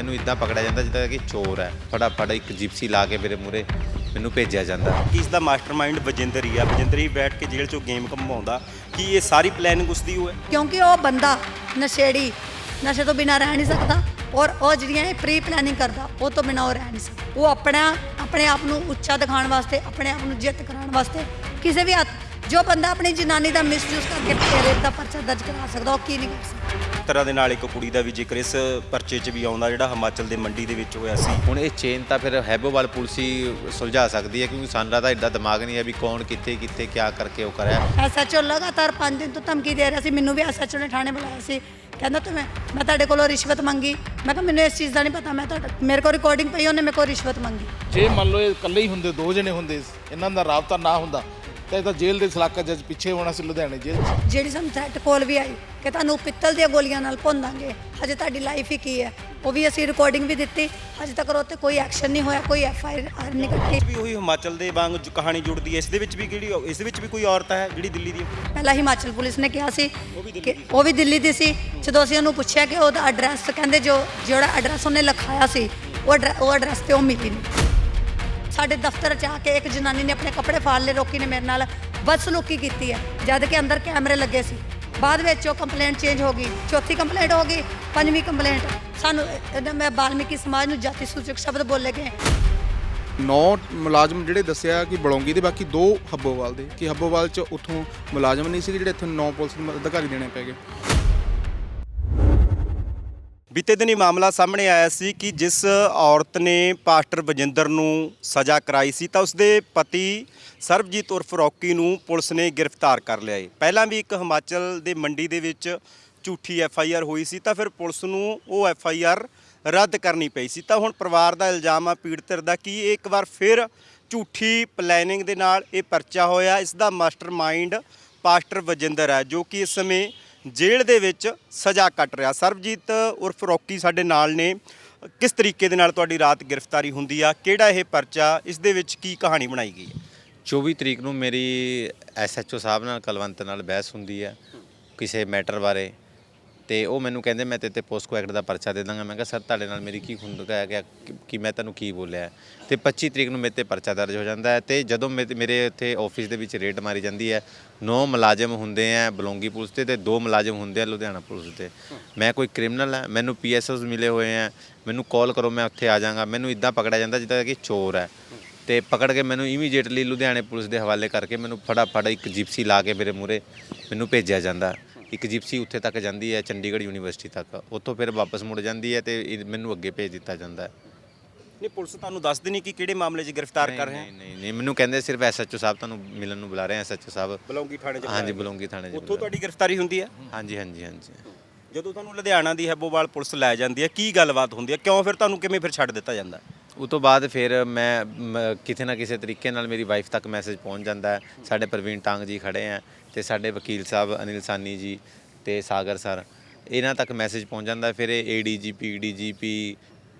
ਮੈਨੂੰ ਇਦਾਂ ਪਕੜਿਆ ਜਾਂਦਾ ਜਿੱਦਾਂ ਕਿ ਚੋਰ ਹੈ। ਫਟਾਫਟ ਇੱਕ ਜਿਪਸੀ ਲਾ ਕੇ ਮੇਰੇ ਮੂਰੇ ਮੈਨੂੰ ਭੇਜਿਆ ਜਾਂਦਾ। ਕਿ ਇਸ ਦਾ ਮਾਸਟਰਮਾਈਂਡ ਵਜਿੰਦਰ ਹੀ ਆ? ਵਜਿੰਦਰ ਹੀ ਬੈਠ ਕੇ ਜੇਲ੍ਹ ਚੋਂ ਗੇਮ ਘੁਮਾਉਂਦਾ। ਕੀ ਇਹ ਸਾਰੀ ਪਲੈਨਿੰਗ ਉਸ ਦੀ ਉਹ ਹੈ ਕਿਉਂਕਿ ਉਹ ਬੰਦਾ ਨਸ਼ੇੜੀ ਨਸ਼ੇ ਤੋਂ ਬਿਨਾ ਰਹਿ ਨਹੀਂ ਸਕਦਾ ਔਰ ਉਹ ਜਿਹੜੀਆਂ ਇਹ ਪ੍ਰੀ ਪਲੈਨਿੰਗ ਕਰਦਾ ਉਹ ਤੋਂ ਬਿਨਾ ਉਹ ਰਹਿ ਨਹੀਂ ਸਕਦਾ। ਉਹ ਆਪਣਾ ਆਪਣੇ ਆਪ ਨੂੰ ਉੱਚਾ ਦਿਖਾਉਣ ਵਾਸਤੇ ਆਪਣੇ ਆਪ ਨੂੰ ਜਿੱਤ ਕਰਾਉਣ ਵਾਸਤੇ ਕਿਸੇ ਵੀ ਹੱਥ ਜੋ ਬੰਦਾ ਆਪਣੀ ਜਨਾਨੀ ਦਾ ਮਿਸਯੂਜ਼ ਕਰਕੇ ਰੇਪ ਦਾ ਪਰਚਾ ਦਰਜ ਕਰਾ ਸਕਦਾ ਉਹ ਕੀ ਨਹੀਂ ਕਰ ਸਕਦਾ? ਤਰ੍ਹਾਂ ਦੇ ਨਾਲ ਇੱਕ ਕੁੜੀ ਦਾ ਵੀ ਜ਼ਿਕਰ ਇਸ ਪਰਚੇ 'ਚ ਵੀ ਆਉਂਦਾ ਜਿਹੜਾ ਹਿਮਾਚਲ ਦੇ ਮੰਡੀ ਦੇ ਵਿੱਚ ਹੋਇਆ ਸੀ। ਹੁਣ ਇਹ ਚੇਨ ਤਾਂ ਫਿਰ ਹੈਬੋਵਾਲ ਪੁਲਿਸ ਹੀ ਸੁਲਝਾ ਸਕਦੀ ਹੈ ਕਿਉਂਕਿ ਸਾਡਾ ਤਾਂ ਐਡਾ ਦਿਮਾਗ ਨਹੀਂ ਹੈ ਵੀ ਕੌਣ ਕਿੱਥੇ ਕਿੱਥੇ ਕਿਆ ਕਰਕੇ ਉਹ ਕਰਿਆ। ਐਸਐਚਓ ਲਗਾਤਾਰ 5 ਦਿਨ ਤੋਂ ਧਮਕੀ ਦੇ ਰਿਹਾ ਸੀ ਮੈਨੂੰ ਵੀ ਐਸਐਚਓ ਨੇ ਥਾਣੇ ਬੁਲਾਇਆ ਸੀ। ਕਹਿੰਦਾ ਤੂੰ ਮੈਂ ਮੈਂ ਤੁਹਾਡੇ ਕੋਲੋਂ ਰਿਸ਼ਵਤ ਮੰਗੀ। ਮੈਂ ਕਿਹਾ ਮੈਨੂੰ ਇਸ ਚੀਜ਼ ਦਾ ਨਹੀਂ ਪਤਾ ਮੈਂ ਤੁਹਾਡਾ ਮੇਰੇ ਕੋਲ ਰਿਕਾਰਡਿੰਗ ਪਈ ਉਹਨੇ ਮੇਰੇ ਕੋਲ ਰਿਸ਼ਵਤ ਮੰਗੀ। ਜੇ ਮੰਨ ਲਓ ਇਹ ਇਕੱਲੇ ਹੀ ਹੁੰਦੇ ਦੋ ਜਣੇ ਹੁੰਦੇ ਇਹਨਾਂ ਦਾ ਰਾਬਤਾ ਨਾ ਹੁੰਦਾ ਤਾਂ ਇਹ ਤਾਂ ਜੇਲ੍ਹ ਦੇ ਸਲਾਕਾ ਜੱਜ ਪਿੱਛੇ ਹੋਣਾ ਸੀ ਲੁਧਿਆਣੇ ਜੇਲ੍ਹ 'ਚ। ਜਿਹੜੀ ਸਾਨੂੰ ਥ੍ਰੈਟ ਕਾਲ ਵੀ ਆਈ ਕਿ ਤੁਹਾਨੂੰ ਪਿੱਤਲ ਦੀਆਂ ਗੋਲੀਆਂ ਨਾਲ ਭੁੰਨਾਂਗੇ ਹਜੇ ਤੁਹਾਡੀ ਲਾਈਫ ਹੀ ਕੀ ਹੈ? ਉਹ ਵੀ ਅਸੀਂ ਰਿਕਾਰਡਿੰਗ ਵੀ ਦਿੱਤੀ ਹਜੇ ਤੱਕ ਉਹ ਤੇ ਕੋਈ ਐਕਸ਼ਨ ਨਹੀਂ ਹੋਇਆ ਕੋਈ ਐਫ ਆਈ ਆਰ ਨਹੀਂ ਕੱਟੀ। ਵੀ ਉਹੀ ਹਿਮਾਚਲ ਦੇ ਵਾਂਗ ਜੋ ਕਹਾਣੀ ਜੁੜਦੀ ਹੈ ਇਸ ਦੇ ਵਿੱਚ ਵੀ ਕਿਹੜੀ ਇਸ ਦੇ ਵਿੱਚ ਵੀ ਕੋਈ ਔਰਤ ਹੈ ਜਿਹੜੀ ਦਿੱਲੀ ਦੀ? ਹੈ? ਪਹਿਲਾਂ ਹਿਮਾਚਲ ਪੁਲਿਸ ਨੇ ਕਿਹਾ ਸੀ ਕਿ ਉਹ ਵੀ ਦਿੱਲੀ ਦੀ ਸੀ। ਜਦੋਂ ਅਸੀਂ ਉਹਨੂੰ ਪੁੱਛਿਆ ਕਿ ਉਹਦਾ ਐਡਰੈਸ ਕਹਿੰਦੇ ਜੋ ਜਿਹੜਾ ਐਡਰੈਸ ਉਹਨੇ ਲਿਖਾਇਆ ਸੀ ਉਹ ਐਡਰੈ- ਉਹ ਐਡਰੈਸ ਤੇ ਉਹ ਮਿਲੀ ਨਹੀਂ। ਸਾਡੇ ਦਫ਼ਤਰ ਚ ਆ ਕੇ ਇੱਕ ਜਨਾਨੀ ਨੇ ਆਪਣੇ ਕੱਪੜੇ ਫਾੜ ਲਏ ਲੋਕੀ ਨੇ ਮੇਰੇ ਨਾਲ ਬਦਸਲੂਕੀ ਕੀਤੀ ਹੈ। ਜਦ ਕਿ ਅੰਦਰ ਕੈਮਰੇ ਲੱਗੇ ਸੀ। ਬਾਅਦ ਵਿੱਚ ਉਹ ਕੰਪਲੇਂਟ ਚੇਂਜ ਹੋ ਗਈ। ਚੌਥੀ ਕੰਪਲੇਂਟ ਹੋ ਗਈ, ਪੰਜਵੀਂ ਕੰਪਲੇਂਟ ਸਾਨੂੰ, ਇਹਦਾ ਮੈਂ ਬਾਲਮੀਕੀ ਸਮਾਜ ਨੂੰ ਜਾਤੀ ਸੂਚਕ ਸ਼ਬਦ ਬੋਲੇ ਗਏ। ਨੌ ਮੁਲਾਜ਼ਮ ਜਿਹੜੇ ਦੱਸਿਆ ਕਿ ਬਲੌਂਗੀ ਦੇ, ਬਾਕੀ ਦੋ ਹੱਬੋਵਾਲ ਦੇ, ਕਿ ਹੱਬੋਵਾਲ ਚ ਉੱਥੋਂ ਮੁਲਾਜ਼ਮ ਨਹੀਂ ਸੀ, ਜਿਹੜੇ ਇੱਥੇ ਨੌ ਪੁਲਿਸ ਨੂੰ ਅਧਿਕਾਰੀ ਦੇਣੇ ਪੈ ਗਏ। ਬੀਤੇ ਦਿਨੀ ਮਾਮਲਾ ਸਾਹਮਣੇ ਆਇਆ ਸੀ ਕਿ ਜਿਸ ਔਰਤ ਨੇ ਪਾਸਟਰ ਵਜਿੰਦਰ ਨੂੰ ਸਜ਼ਾ ਕਰਾਈ ਸੀ ਤਾਂ ਉਸਦੇ ਪਤੀ ਸਰਬਜੀਤ ਉਰਫ ਰੌਕੀ ਨੂੰ ਪੁਲਿਸ ਨੇ ਗ੍ਰਿਫਤਾਰ ਕਰ ਲਿਆ ਹੈ ਪਹਿਲਾਂ ਵੀ ਇੱਕ ਹਿਮਾਚਲ ਦੇ ਮੰਡੀ ਦੇ ਵਿੱਚ ਝੂਠੀ ਐਫ ਆਈ ਆਰ ਹੋਈ ਸੀ ਤਾਂ ਫਿਰ ਪੁਲਿਸ ਨੂੰ ਉਹ ਐਫ ਆਈ ਆਰ ਰੱਦ ਕਰਨੀ ਪਈ ਸੀ। ਤਾਂ ਹੁਣ ਪਰਿਵਾਰ ਦਾ ਇਲਜ਼ਾਮ ਆ ਪੀੜਤ ਦਾ ਕਿ ਇਹ ਇੱਕ ਵਾਰ ਫਿਰ ਝੂਠੀ ਪਲੈਨਿੰਗ ਦੇ ਨਾਲ ਇਹ ਪਰਚਾ ਹੋਇਆ। ਇਸ ਦਾ ਮਾਸਟਰਮਾਈਂਡ ਪਾਸਟਰ ਵਜਿੰਦਰ ਹੈ ਜੋ ਕਿ ਇਸ ਸਮੇਂ ਜੇਲ੍ਹ ਦੇ ਵਿੱਚ ਸਜ਼ਾ ਕੱਟ ਰਿਹਾ। ਸਰਬਜੀਤ ਉਰਫ ਰੌਕੀ ਸਾਡੇ ਨਾਲ ਨੇ। ਕਿਸ ਤਰੀਕੇ ਦੇ ਨਾਲ ਤੁਹਾਡੀ ਰਾਤ ਗ੍ਰਿਫਤਾਰੀ ਹੁੰਦੀ ਆ? ਕਿਹੜਾ ਇਹ ਪਰਚਾ? ਇਸ ਦੇ ਵਿੱਚ ਕੀ ਕਹਾਣੀ ਬਣਾਈ ਗਈ ਹੈ? 24 ਤਰੀਕ ਨੂੰ ਮੇਰੀ ਐਸਐਚਓ ਸਾਹਿਬ ਨਾਲ ਕਲਵੰਤ ਨਾਲ ਬਹਿਸ ਹੁੰਦੀ ਹੈ ਕਿਸੇ ਮੈਟਰ ਬਾਰੇ। ਤੇ ਉਹ ਮੈਨੂੰ ਕਹਿੰਦੇ, ਮੈਂ ਤੇ ਤੇ ਪੋਸਕੋ ਐਕਟ ਦਾ ਪਰਚਾ ਦੇ ਦਾਂਗਾ। ਮੈਂ ਕਿਹਾ, ਸਰ, ਤੁਹਾਡੇ ਨਾਲ ਮੇਰੀ ਕੀ ਖੁੰਦਕਾ ਹੈ ਕਿ ਕਿ ਮੈਂ ਤੁਹਾਨੂੰ ਕੀ ਬੋਲਿਆ? ਹੈ? ਤੇ 25 ਤਰੀਕ ਨੂੰ ਮੇਰੇ ਤੇ ਪਰਚਾ ਦਰਜ ਹੋ ਜਾਂਦਾ ਹੈ ਤੇ ਜਦੋਂ ਮੇਰੇ ਮੇਰੇ ਇੱਥੇ ਆਫਿਸ ਦੇ ਵਿੱਚ ਰੇਟ ਮਾਰੀ ਜਾਂਦੀ ਹੈ, ਨੌ ਮੁਲਾਜ਼ਮ ਹੁੰਦੇ ਆ ਬਲੌਂਗੀ ਪੁਲਿਸ ਤੇ ਤੇ ਦੋ ਮੁਲਾਜ਼ਮ ਹੁੰਦੇ ਆ ਲੁਧਿਆਣਾ ਪੁਲਿਸ ਤੇ। ਮੈਂ ਕੋਈ ਕ੍ਰਿਮੀਨਲ ਹੈ, ਮੈਨੂੰ ਪੀਐਸਓਸ ਮਿਲੇ ਹੋਏ ਆ, ਮੈਨੂੰ ਕਾਲ ਕਰੋ, ਮੈਂ ਉੱਥੇ ਆ ਜਾਵਾਂਗਾ ਮੈਨੂੰ ਇਦਾਂ ਪਕੜਿਆ ਜਾਂਦਾ ਜਿੱਦਾਂ ਕਿ ਚੋਰ ਹੈ। ਤੇ ਪਕੜ ਕੇ ਮੈਨੂੰ ਇਮੀਡੀਏਟਲੀ ਲੁਧਿਆਣੇ ਪੁਲਿਸ ਦੇ ਹਵਾਲੇ ਕਰਕੇ ਮੈਨੂੰ ਫਟਾਫਟ ਇੱਕ ਜਿਪਸੀ ਲਾ ਕੇ ਮੇਰੇ ਮੂਰੇ ਮੈਨੂੰ ਭੇਜਿਆ ਜਾਂਦਾ। ਇੱਕ ਜਿਪਸੀ ਉੱਥੇ ਤੱਕ ਜਾਂਦੀ ਹੈ ਚੰਡੀਗੜ੍ਹ ਯੂਨੀਵਰਸਿਟੀ ਤੱਕ। ਉੱਥੋਂ ਫਿਰ ਵਾਪਸ ਮੁੜ ਜਾਂਦੀ ਹੈ ਤੇ ਇਹ ਮੈਨੂੰ ਅੱਗੇ ਭੇਜ ਦਿੱਤਾ ਜਾਂਦਾ ਹੈ। ਨਹੀਂ ਪੁਲਿਸ ਤੁਹਾਨੂੰ ਦੱਸਦੀ ਨਹੀਂ ਕਿ ਕਿਹੜੇ ਮਾਮਲੇ 'ਚ ਗ੍ਰਿਫਤਾਰ ਕਰ ਰਹੇ ਨਹੀਂ ਹੈ ਨਹੀਂ ਨਹੀਂ ਮੈਨੂੰ ਕਹਿੰਦੇ ਸਿਰਫ ਐਸਐਚਓ ਸਾਹਿਬ ਤੁਹਾਨੂੰ ਮਿਲਣ ਨੂੰ ਬੁਲਾ ਰਹੇ ਆ ਐਸਐਚਓ ਸਾਹਿਬ। ਬਲੌਂਗੀ ਥਾਣੇ 'ਚ ਹਾਂਜੀ ਬਲੌਂਗੀ ਥਾਣੇ 'ਚ ਉੱਥੋਂ ਬੁਲਾ ਰਹੇ। ਤੁਹਾਡੀ ਗ੍ਰਿਫਤਾਰੀ ਹੁੰਦੀ ਹੈ? ਹਾਂਜੀ ਹਾਂਜੀ ਹਾਂਜੀ। ਜਦੋਂ ਤੁਹਾਨੂੰ ਲੁਧਿਆਣਾ ਦੀ ਹੈਬੋਵਾਲ ਪੁਲਿਸ ਲੈ ਜਾਂਦੀ ਹੈ ਕੀ ਗੱਲਬਾਤ ਹੁੰਦੀ ਹੈ? ਕਿਉਂ ਫਿਰ ਤੁਹਾਨੂੰ ਕਿਵੇਂ ਫਿਰ ਛੱਡ ਦਿੱਤਾ ਜਾਂਦਾ? ਉਹ ਤੋਂ ਬਾਅਦ ਫਿਰ ਮੈਂ, ਮ- ਕਿਤੇ ਨਾ ਕਿਸੇ ਤਰੀਕੇ ਨਾਲ ਮੇਰੀ ਵਾਈਫ ਤੱਕ ਮੈਸੇਜ ਪਹੁੰਚ ਜਾਂਦਾ ਹੈ ਸਾਡੇ ਪ੍ਰਵੀਨ ਟਾਂਗ ਜੀ ਖੜੇ ਹੈ ਤੇ ਸਾਡੇ ਵਕੀਲ ਸਾਹਿਬ ਅਨਿਲ ਸਾਨੀ ਜੀ ਤੇ ਸਾਗਰ ਸਰ, ਇਹਨਾਂ ਤੱਕ ਮੈਸੇਜ ਪਹੁੰਚ ਜਾਂਦਾ ਹੈ। ਫਿਰ ਇਹ ਏਡੀਜੀਪੀ ਡੀਜੀਪੀ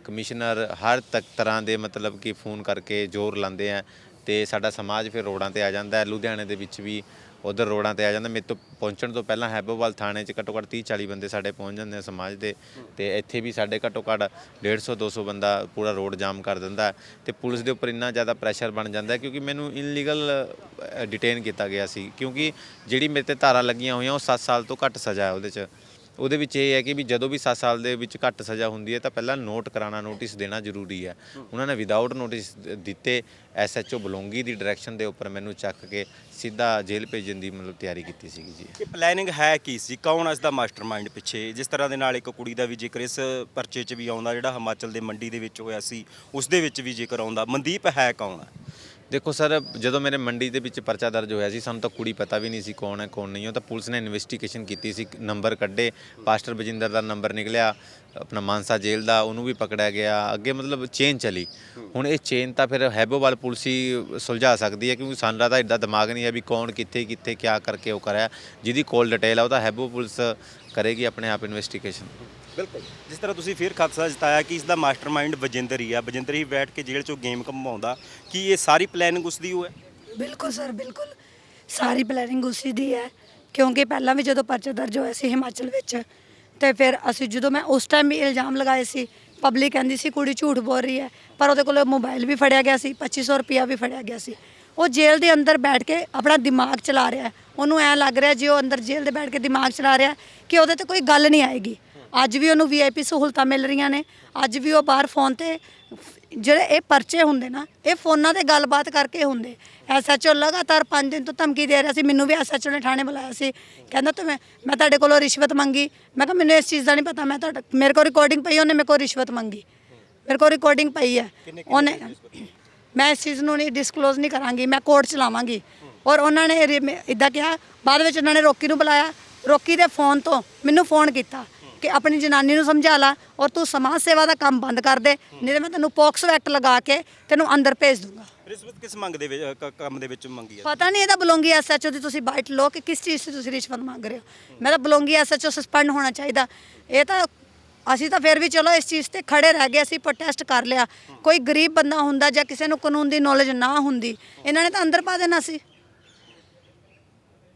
ਕਮਿਸ਼ਨਰ ਹਰ ਤੱਕ ਤਰ੍ਹਾਂ ਦੇ ਮਤਲਬ ਕਿ ਫੋਨ ਕਰਕੇ ਜ਼ੋਰ ਲਾਉਂਦੇ ਆ ਤੇ ਸਾਡਾ ਸਮਾਜ ਫਿਰ ਰੋਡਾਂ ਤੇ ਆ ਜਾਂਦਾ ਹੈ ਲੁਧਿਆਣੇ ਦੇ ਵਿੱਚ ਵੀ ਉਧਰ ਰੋਡਾਂ ਤੇ ਆ ਜਾਂਦਾ। ਮੇਰੇ ਤੋਂ ਪਹੁੰਚਣ ਤੋਂ ਪਹਿਲਾਂ ਹੈਬੋਵਾਲ ਥਾਣੇ 'ਚ ਘੱਟੋ ਘੱਟ 30 40 ਬੰਦੇ ਸਾਡੇ ਪਹੁੰਚ ਜਾਂਦੇ ਆ ਸਮਾਜ ਦੇ। ਤੇ ਇੱਥੇ ਵੀ ਸਾਡੇ ਘੱਟੋ ਘੱਟ 150 200 ਬੰਦਾ ਪੂਰਾ ਰੋਡ ਜਾਮ ਕਰ ਦਿੰਦਾ ਹੈ। ਤੇ ਪੁਲਿਸ ਦੇ ਉੱਪਰ ਇੰਨਾ ਜ਼ਿਆਦਾ ਪ੍ਰੈਸ਼ਰ ਬਣ ਜਾਂਦਾ ਕਿਉਂਕਿ ਮੈਨੂੰ ਇਨਲੀਗਲ ਡਿਟੇਨ ਕੀਤਾ ਗਿਆ ਸੀ। ਕਿਉਂਕਿ ਜਿਹੜੀ ਮੇਰੇ ਤੇ ਧਾਰਾ ਲੱਗੀਆਂ ਹੋਈਆਂ ਉਹ 7 ਸਾਲ ਤੋਂ ਘੱਟ ਸਜ਼ਾ ਹੈ ਉਹਦੇ 'ਚ। ਉਹਦੇ ਵਿੱਚ ਇਹ ਹੈ ਕਿ ਵੀ ਜਦੋਂ ਵੀ 7 ਸਾਲ ਦੇ ਵਿੱਚ ਘੱਟ ਸਜ਼ਾ ਹੁੰਦੀ ਹੈ ਤਾਂ ਪਹਿਲਾਂ ਨੋਟ ਕਰਾਉਣਾ ਨੋਟਿਸ ਦੇਣਾ ਜ਼ਰੂਰੀ ਹੈ। ਉਹਨਾਂ ਨੇ ਵਿਦਆਊਟ ਨੋਟਿਸ ਦਿੱਤੇ ਐਸਐਚਓ ਬਲੌਂਗੀ ਦੀ ਡਾਇਰੈਕਸ਼ਨ ਦੇ ਉੱਪਰ ਮੈਨੂੰ ਚੱਕ ਕੇ ਸਿੱਧਾ ਜੇਲ੍ਹ ਭੇਜਣ ਦੀ ਮਤਲਬ ਤਿਆਰੀ ਕੀਤੀ ਸੀਗੀ ਜੀ। ਇਹ ਪਲੈਨਿੰਗ ਹੈ ਕੀ ਸੀ? ਕੌਣ ਇਸ ਦਾ ਮਾਸਟਰਮਾਈਂਡ ਪਿੱਛੇ? ਜਿਸ ਤਰ੍ਹਾਂ ਦੇ ਨਾਲ ਇੱਕ ਕੁੜੀ ਦਾ ਵੀ ਜ਼ਿਕਰ ਇਸ ਪਰਚੇ 'ਚ ਵੀ ਆਉਂਦਾ, ਜਿਹੜਾ ਹਿਮਾਚਲ ਦੇ ਮੰਡੀ ਦੇ ਵਿੱਚ ਹੋਇਆ ਸੀ ਉਸ ਦੇ ਵਿੱਚ ਵੀ ਜ਼ਿਕਰ ਆਉਂਦਾ, ਮਨਦੀਪ ਹੈ ਕੌਣ ਦੇਖੋ ਸਰ, ਜਦੋਂ ਮੇਰੇ ਮੰਡੀ ਦੇ ਵਿੱਚ ਪਰਚਾ ਦਰਜ ਹੋਇਆ ਸੀ, ਸਾਨੂੰ ਤਾਂ ਕੁੜੀ ਪਤਾ ਵੀ ਨਹੀਂ ਸੀ ਕੌਣ ਹੈ, ਕੌਣ ਨਹੀਂ ਉਹ ਤਾਂ ਪੁਲਿਸ ਨੇ ਇਨਵੈਸਟੀਗੇਸ਼ਨ ਕੀਤੀ ਸੀ, ਨੰਬਰ ਕੱਢੇ, ਪਾਸਟਰ ਬਜਿੰਦਰ ਦਾ ਨੰਬਰ ਨਿਕਲਿਆ, ਆਪਣਾ ਮਾਨਸਾ ਜੇਲ੍ਹ ਦਾ, ਉਹਨੂੰ ਵੀ ਪਕੜਿਆ ਗਿਆ, ਅੱਗੇ ਮਤਲਬ ਚੇਨ ਚਲੀ। ਹੁਣ ਇਹ ਚੇਨ ਤਾਂ ਫਿਰ ਹੈਬੋਵਾਲ ਪੁਲਿਸ ਹੀ ਸੁਲਝਾ ਸਕਦੀ ਹੈ, ਕਿਉਂਕਿ ਸਾਡਾ ਤਾਂ ਐਡਾ ਦਿਮਾਗ ਨਹੀਂ ਹੈ ਵੀ ਕੌਣ ਕਿੱਥੇ ਕਿੱਥੇ, ਕਿਆ ਕਰਕੇ ਉਹ ਕਰਿਆ। ਜਿਹਦੀ ਕੋਲ ਡਿਟੇਲ ਆ, ਉਹ ਤਾਂ ਹੈਬੋ ਪੁਲਿਸ ਕਰੇਗੀ ਆਪਣੇ ਆਪ ਇਨਵੈਸਟੀਗੇਸ਼ਨ ਬਿਲਕੁਲ। ਜਿਸ ਤਰ੍ਹਾਂ ਤੁਸੀਂ ਫਿਰ ਖਾਦਸਾ ਜਤਾਇਆ ਕਿ ਇਸ ਦਾ ਮਾਸਟਰਮਾਈਂਡ ਵਜਿੰਦਰ ਹੀ ਆ ਵਜਿੰਦਰ ਹੀ ਬੈਠ ਕੇ ਜੇਲ੍ਹ 'ਚੋਂ ਗੇਮ ਘੁਮਾਉਂਦਾ। ਕੀ ਇਹ ਸਾਰੀ ਪਲੈਨਿੰਗ ਉਸ ਦੀ ਉਹ ਹੈ ਬਿਲਕੁਲ ਸਰ ਬਿਲਕੁਲ। ਸਾਰੀ ਪਲੈਨਿੰਗ ਉਸੇ ਦੀ ਹੈ। ਕਿਉਂਕਿ ਪਹਿਲਾਂ ਵੀ ਜਦੋਂ ਪਰਚਾ ਦਰਜ ਹੋਇਆ ਸੀ ਹਿਮਾਚਲ ਵਿੱਚ ਤੇ ਫਿਰ ਅਸੀਂ ਜਦੋਂ ਮੈਂ ਉਸ ਟਾਈਮ ਵੀ ਇਲਜ਼ਾਮ ਲਗਾਏ ਸੀ ਪਬਲਿਕ ਕਹਿੰਦੀ ਸੀ ਕੁੜੀ ਝੂਠ ਬੋਲ ਰਹੀ ਹੈ ਪਰ ਉਹਦੇ ਕੋਲ ਮੋਬਾਈਲ ਵੀ ਫੜਿਆ ਗਿਆ ਸੀ 2500 ਰੁਪਿਆ ਵੀ ਫੜਿਆ ਗਿਆ ਸੀ। ਉਹ ਜੇਲ੍ਹ ਦੇ ਅੰਦਰ ਬੈਠ ਕੇ ਆਪਣਾ ਦਿਮਾਗ ਚਲਾ ਰਿਹਾ ਹੈ। ਉਹਨੂੰ ਐ ਲੱਗ ਰਿਹਾ ਜੇ ਉਹ ਅੰਦਰ ਜੇਲ੍ਹ ਦੇ ਬੈਠ ਕੇ ਦਿਮਾਗ ਚਲਾ ਰਿਹਾ ਕਿ ਉਹਦੇ ਤੇ ਕੋਈ ਗੱਲ ਨਹੀਂ ਆਏਗੀ। ਅੱਜ ਵੀ ਉਹਨੂੰ ਵੀਆਈਪੀ ਸਹੂਲਤਾਂ ਮਿਲ ਰਹੀਆਂ ਨੇ। ਅੱਜ ਵੀ ਉਹ ਬਾਹਰ ਫੋਨ ਤੇ ਜਿਹੜੇ ਇਹ ਪਰਚੇ ਹੁੰਦੇ ਨਾ ਇਹ ਫੋਨਾਂ ਤੇ ਗੱਲਬਾਤ ਕਰਕੇ ਹੁੰਦੇ। ਐਸਐਚਓ ਲਗਾਤਾਰ 5 ਦਿਨ ਤੋਂ ਧਮਕੀ ਦੇ ਰਿਹਾ ਸੀ ਮੈਨੂੰ ਵੀ ਐਸਐਚਓ ਨੇ ਥਾਣੇ ਬੁਲਾਇਆ ਸੀ। ਕਹਿੰਦਾ ਤੂੰ ਮੈਂ ਮੈਂ ਤੁਹਾਡੇ ਕੋਲੋਂ ਰਿਸ਼ਵਤ ਮੰਗੀ। ਮੈਂ ਕਿਹਾ ਮੈਨੂੰ ਇਸ ਚੀਜ਼ ਦਾ ਨਹੀਂ ਪਤਾ ਮੈਂ ਤੁਹਾਡਾ ਮੇਰੇ ਕੋਲ ਰਿਕਾਰਡਿੰਗ ਪਈ ਉਹਨੇ ਮੇਰੇ ਕੋਲ ਰਿਸ਼ਵਤ ਮੰਗੀ। ਮੇਰੇ ਕੋਲ ਰਿਕਾਰਡਿੰਗ ਪਈ ਹੈ ਉਹਨੇ ਮੈਂ ਇਸ ਚੀਜ਼ ਨੂੰ ਨਹੀਂ ਡਿਸਕਲੋਜ਼ ਨਹੀਂ ਕਰਾਂਗੀ ਮੈਂ ਕੋਰਟ ਚ ਲਾਵਾਂਗੀ। ਔਰ ਉਹਨਾਂ ਨੇ ਇਦਾਂ ਕਿਹਾ ਬਾਅਦ ਵਿੱਚ ਉਹਨਾਂ ਨੇ ਰੋਕੀ ਨੂੰ ਬੁਲਾਇਆ। ਰੋਕੀ ਦੇ ਫੋਨ ਤੋਂ ਮੈਨੂੰ ਫੋਨ ਕੀਤਾ। ਕਿ ਆਪਣੀ ਜਨਾਨੀ ਨੂੰ ਸਮਝਾ ਲਾ ਔਰ ਤੂੰ ਸਮਾਜ ਸੇਵਾ ਦਾ ਕੰਮ ਬੰਦ ਕਰ ਦੇ ਨਹੀਂ ਤੇ ਮੈਂ ਤੈਨੂੰ ਪੋਕਸੋ ਐਕਟ ਲਗਾ ਕੇ ਤੈਨੂੰ ਅੰਦਰ ਭੇਜ ਦੂੰਗਾ। ਰਿਸ਼ਵਤ ਕਿਸ ਮੰਗ ਦੇ ਵਿੱਚ ਕ- ਕੰਮ ਦੇ ਵਿੱਚ ਮੰਗੀ ਹੈ ਪਤਾ ਨਹੀਂ ਇਹਦਾ ਬਲੋਂਗੀ ਐਸਐਚਓ ਦੀ ਤੁਸੀਂ ਬਾਈਟ ਲਓ ਕਿ ਕਿਸ ਚੀਜ਼ 'ਤੇ ਤੁਸੀਂ ਰਿਸ਼ਵਤ ਮੰਗ ਰਹੇ ਹੋ। ਮੈਂ ਤਾਂ ਬਲੋਂਗੀ ਐਸਐਚਓ ਸਸਪੈਂਡ ਹੋਣਾ ਚਾਹੀਦਾ। ਇਹ ਤਾਂ ਅਸੀਂ ਤਾਂ ਫਿਰ ਵੀ ਚਲੋ ਇਸ ਚੀਜ਼ ਤੇ ਖੜੇ ਰਹਿ ਗਏ ਅਸੀਂ ਪ੍ਰੋਟੈਸਟ ਕਰ ਲਿਆ। ਕੋਈ ਗਰੀਬ ਬੰਦਾ ਹੁੰਦਾ ਜਾਂ ਕਿਸੇ ਨੂੰ ਕਾਨੂੰਨ ਦੀ ਨੌਲੇਜ ਨਾ ਹੁੰਦੀ ਇਹਨਾਂ ਨੇ ਤਾਂ ਅੰਦਰ ਪਾ ਦੇਣਾ ਸੀ।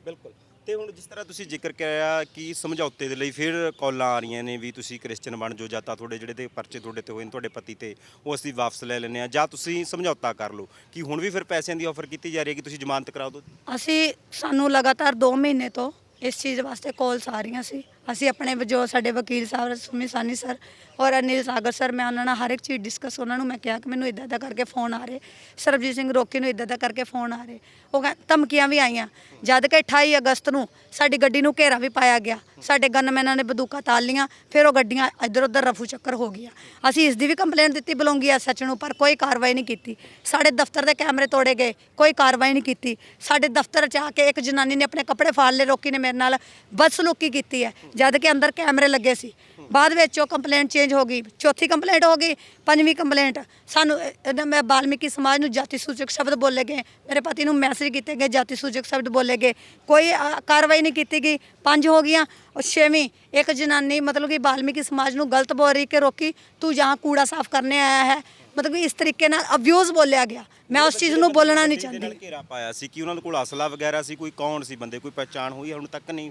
ਬਿਲਕੁਲ। ਤੇ ਹੁਣ ਜਿਸ ਤਰ੍ਹਾਂ ਤੁਸੀਂ ਜ਼ਿਕਰ ਕਰਿਆ ਕਿ ਸਮਝੌਤੇ ਦੇ ਲਈ ਫਿਰ ਕਾਲਾਂ ਆ ਰਹੀਆਂ ਨੇ ਵੀ ਤੁਸੀਂ ਕ੍ਰਿਸਚੀਅਨ ਬਣ ਜਾਓ ਜਾਂ ਤਾਂ ਤੁਹਾਡੇ ਜਿਹੜੇ ਤੇ ਪਰਚੇ ਤੁਹਾਡੇ ਤੇ ਹੋਏ ਨੇ ਤੁਹਾਡੇ ਪਤੀ ਤੇ, ਉਹ ਅਸੀਂ ਵਾਪਸ ਲੈ ਲੈਂਦੇ ਆ ਜਾਂ ਤੁਸੀਂ ਸਮਝੌਤਾ ਕਰ ਲਓ ਕਿ ਹੁਣ ਵੀ ਫਿਰ ਪੈਸਿਆਂ ਦੀ ਆਫਰ ਕੀਤੀ ਜਾ ਰਹੀ ਹੈ ਕਿ ਤੁਸੀਂ ਜ਼ਮਾਨਤ ਕਰਾ ਦਿਓ? ਅਸੀਂ ਸਾਨੂੰ ਲਗਾਤਾਰ 2 ਮਹੀਨੇ ਤੋਂ ਇਸ ਚੀਜ਼ ਵਾਸਤੇ ਕਾਲਸ ਆ ਰਹੀਆਂ ਸੀ। ਅਸੀਂ ਆਪਣੇ ਜੋ ਸਾਡੇ ਵਕੀਲ ਸਾਹਿਬ ਸੁਮੀ ਸਾਨੀ ਸਰ ਔਰ ਅਨਿਲ ਸਾਗਰ ਸਰ, ਮੈਂ ਉਹਨਾਂ ਨਾਲ ਹਰ ਇੱਕ ਚੀਜ਼ ਡਿਸਕਸ ਉਹਨਾਂ ਨੂੰ, ਮੈਂ ਕਿਹਾ ਕਿ ਮੈਨੂੰ ਇਦਾਂ ਦਾ ਕਰਕੇ ਫੋਨ ਆ ਰਹੇ। ਸਰਬਜੀਤ ਸਿੰਘ ਰੋਕੀ ਨੂੰ ਇਦਾਂ ਦਾ ਕਰਕੇ ਫੋਨ ਆ ਰਹੇ। ਉਹ ਕਹਿੰ, ਧਮਕੀਆਂ ਵੀ ਆਈਆਂ। ਜਦ ਕਿ 28 ਅਗਸਤ ਨੂੰ ਸਾਡੀ ਗੱਡੀ ਨੂੰ ਘੇਰਾ ਵੀ ਪਾਇਆ ਗਿਆ। ਸਾਡੇ ਗਨਮੈਨਾਂ ਨੇ ਬੰਦੂਕਾਂ ਤਾਲ ਲੀਆਂ ਫਿਰ ਉਹ ਗੱਡੀਆਂ ਇੱਧਰ ਉੱਧਰ ਰਫੂ ਚੱਕਰ ਹੋ ਗਈਆਂ। ਅਸੀਂ ਇਸ ਦੀ ਵੀ ਕੰਪਲੇਂਟ ਦਿੱਤੀ ਬਲੌਂਗੀ ਐਸਐਚ ਨੂੰ, ਪਰ ਕੋਈ ਕਾਰਵਾਈ ਨਹੀਂ ਕੀਤੀ। ਸਾਡੇ ਦਫ਼ਤਰ ਦੇ ਕੈਮਰੇ ਤੋੜੇ ਗਏ, ਕੋਈ ਕਾਰਵਾਈ ਨਹੀਂ ਕੀਤੀ। ਸਾਡੇ ਦਫ਼ਤਰ ਚ ਆ ਕੇ ਇੱਕ ਜਨਾਨੀ ਨੇ ਆਪਣੇ ਕੱਪੜੇ ਫਾੜ ਲਏ, ਰੋਕੀ ਨੇ ਮੇਰੇ ਨਾਲ। ਬਦਸਲੂਕੀ ਕੀਤੀ ਹੈ, ਜਦ ਕਿ ਅੰਦਰ ਕੈਮਰੇ ਲੱਗੇ ਸੀ। ਬਾਅਦ ਵਿੱਚ ਉਹ ਕੰਪਲੇਂਟ ਚੇਂਜ ਹੋ ਗਈ ਚੌਥੀ ਕੰਪਲੇਂਟ ਹੋ ਗਈ ਪੰਜਵੀਂ ਕੰਪਲੇਂਟ ਸਾਨੂੰ ਇਹਦਾ ਮੈਂ ਬਾਲਮੀਕੀ ਸਮਾਜ ਨੂੰ ਜਾਤੀ ਸੂਚਕ ਸ਼ਬਦ ਬੋਲੇ ਗਏ। ਮੇਰੇ ਪਤੀ ਨੂੰ ਮੈਸੇਜ ਕੀਤੇ ਗਏ ਜਾਤੀ ਸੂਚਕ ਸ਼ਬਦ ਬੋਲੇ ਗਏ। ਕੋਈ ਕਾਰਵਾਈ ਨਹੀਂ ਕੀਤੀ ਗਈ। ਪੰਜ ਹੋ ਗਈਆਂ। ਔਰ ਛੇਵੀਂ ਇੱਕ ਜਨਾਨੀ ਮਤਲਬ ਕਿ ਬਾਲਮੀਕੀ ਸਮਾਜ ਨੂੰ ਗਲਤ ਬੋਲ ਰਹੀ ਕਿ ਰੋਕੀ ਤੂੰ ਜਹਾਂ ਕੂੜਾ ਸਾਫ਼ ਕਰਨੇ ਆਇਆ ਹੈ। ਮਤਲਬ ਕਿ ਇਸ ਤਰੀਕੇ ਨਾਲ ਅਬਿਊਜ਼ ਬੋਲਿਆ ਗਿਆ। ਮੈਂ ਉਸ ਚੀਜ਼ ਨੂੰ ਬੋਲਣਾ ਨਹੀਂ ਚਾਹੁੰਦੀ। ਘੇਰਾ ਪਾਇਆ ਸੀ ਕਿ ਉਹਨਾਂ ਦੇ ਕੋਲ ਅਸਲਾ ਵਗੈਰਾ ਸੀ ਕੋਈ ਕੌਣ ਸੀ ਬੰਦੇ? ਕੋਈ ਪਛਾਣ ਹੋਈ? ਹੁਣ ਤੱਕ ਨਹੀਂ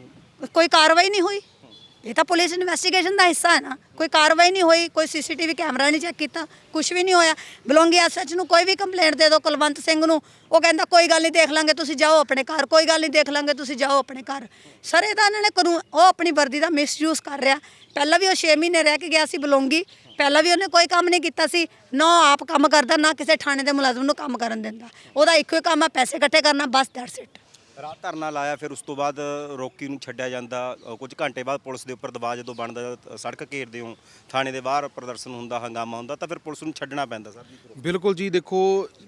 ਕੋਈ ਕਾਰਵਾਈ ਨਹੀਂ ਹੋਈ। ਇਹ ਤਾਂ ਪੁਲਿਸ ਇਨਵੈਸਟੀਗੇਸ਼ਨ ਦਾ ਹਿੱਸਾ ਹੈ ਨਾ। ਕੋਈ ਕਾਰਵਾਈ ਨਹੀਂ ਹੋਈ, ਕੋਈ ਸੀਸੀਟੀਵੀ ਕੈਮਰਾ ਨਹੀਂ ਚੈੱਕ ਕੀਤਾ ਕੁਝ ਵੀ ਨਹੀਂ ਹੋਇਆ। ਬਲੋਂਗੀ ਐਸਐਚ ਨੂੰ ਕੋਈ ਵੀ ਕੰਪਲੇਂਟ ਦੇ ਦਿਓ, ਕੁਲਵੰਤ ਸਿੰਘ ਨੂੰ। ਉਹ ਕਹਿੰਦਾ, ਕੋਈ ਗੱਲ ਨਹੀਂ, ਦੇਖ ਲਾਂਗੇ, ਤੁਸੀਂ ਜਾਓ ਆਪਣੇ ਘਰ। ਕੋਈ ਗੱਲ ਨਹੀਂ, ਦੇਖ ਲਾਂਗੇ, ਤੁਸੀਂ ਜਾਓ ਆਪਣੇ ਘਰ। ਸਰ, ਇਹ ਤਾਂ ਇਹਨਾਂ ਨੇ ਕਾਨੂੰਨ ਉਹ ਆਪਣੀ ਵਰਦੀ ਦਾ ਮਿਸਯੂਜ਼ ਕਰ ਰਿਹਾ। ਪਹਿਲਾਂ ਵੀ ਉਹ 6 ਮਹੀਨੇ ਰਹਿ ਕੇ ਗਿਆ ਸੀ ਬਲੋਂਗੀ। ਪਹਿਲਾਂ ਵੀ ਉਹਨੇ ਕੋਈ ਕੰਮ ਨਹੀਂ ਕੀਤਾ ਸੀ। ਨਾ ਉਹ ਆਪ ਕੰਮ ਕਰਦਾ, ਨਾ ਕਿਸੇ ਥਾਣੇ ਦੇ ਮੁਲਾਜ਼ਮ ਨੂੰ ਕੰਮ ਕਰਨ ਦਿੰਦਾ। ਉਹਦਾ ਇੱਕੋ ਹੀ ਕੰਮ ਆ, ਪੈਸੇ ਇਕੱਠੇ ਕਰਨਾ, ਬਸ ਦੈਟਸ ਇਟ ਰਾਤ ਧਰਨਾ ਲਾਇਆ ਫਿਰ ਉਸ ਤੋਂ ਬਾਅਦ ਰੋਕੀ ਨੂੰ ਛੱਡਿਆ ਜਾਂਦਾ। ਅ, ਕੁਝ ਘੰਟੇ ਬਾਅਦ ਪੁਲਿਸ ਦੇ ਉੱਪਰ ਦਬਾਅ ਜਦੋਂ ਬਣਦਾ ਅ, ਸੜਕ ਘੇਰਦੇ ਹੋ ਥਾਣੇ ਦੇ ਬਾਹਰ ਪ੍ਰਦਰਸ਼ਨ ਹੁੰਦਾ ਹੰਗਾਮਾ ਹੁੰਦਾ ਤਾਂ ਫਿਰ ਪੁਲਿਸ ਨੂੰ ਛੱਡਣਾ ਪੈਂਦਾ ਸਰ ਜੀ। ਬਿਲਕੁਲ ਜੀ ਦੇਖੋ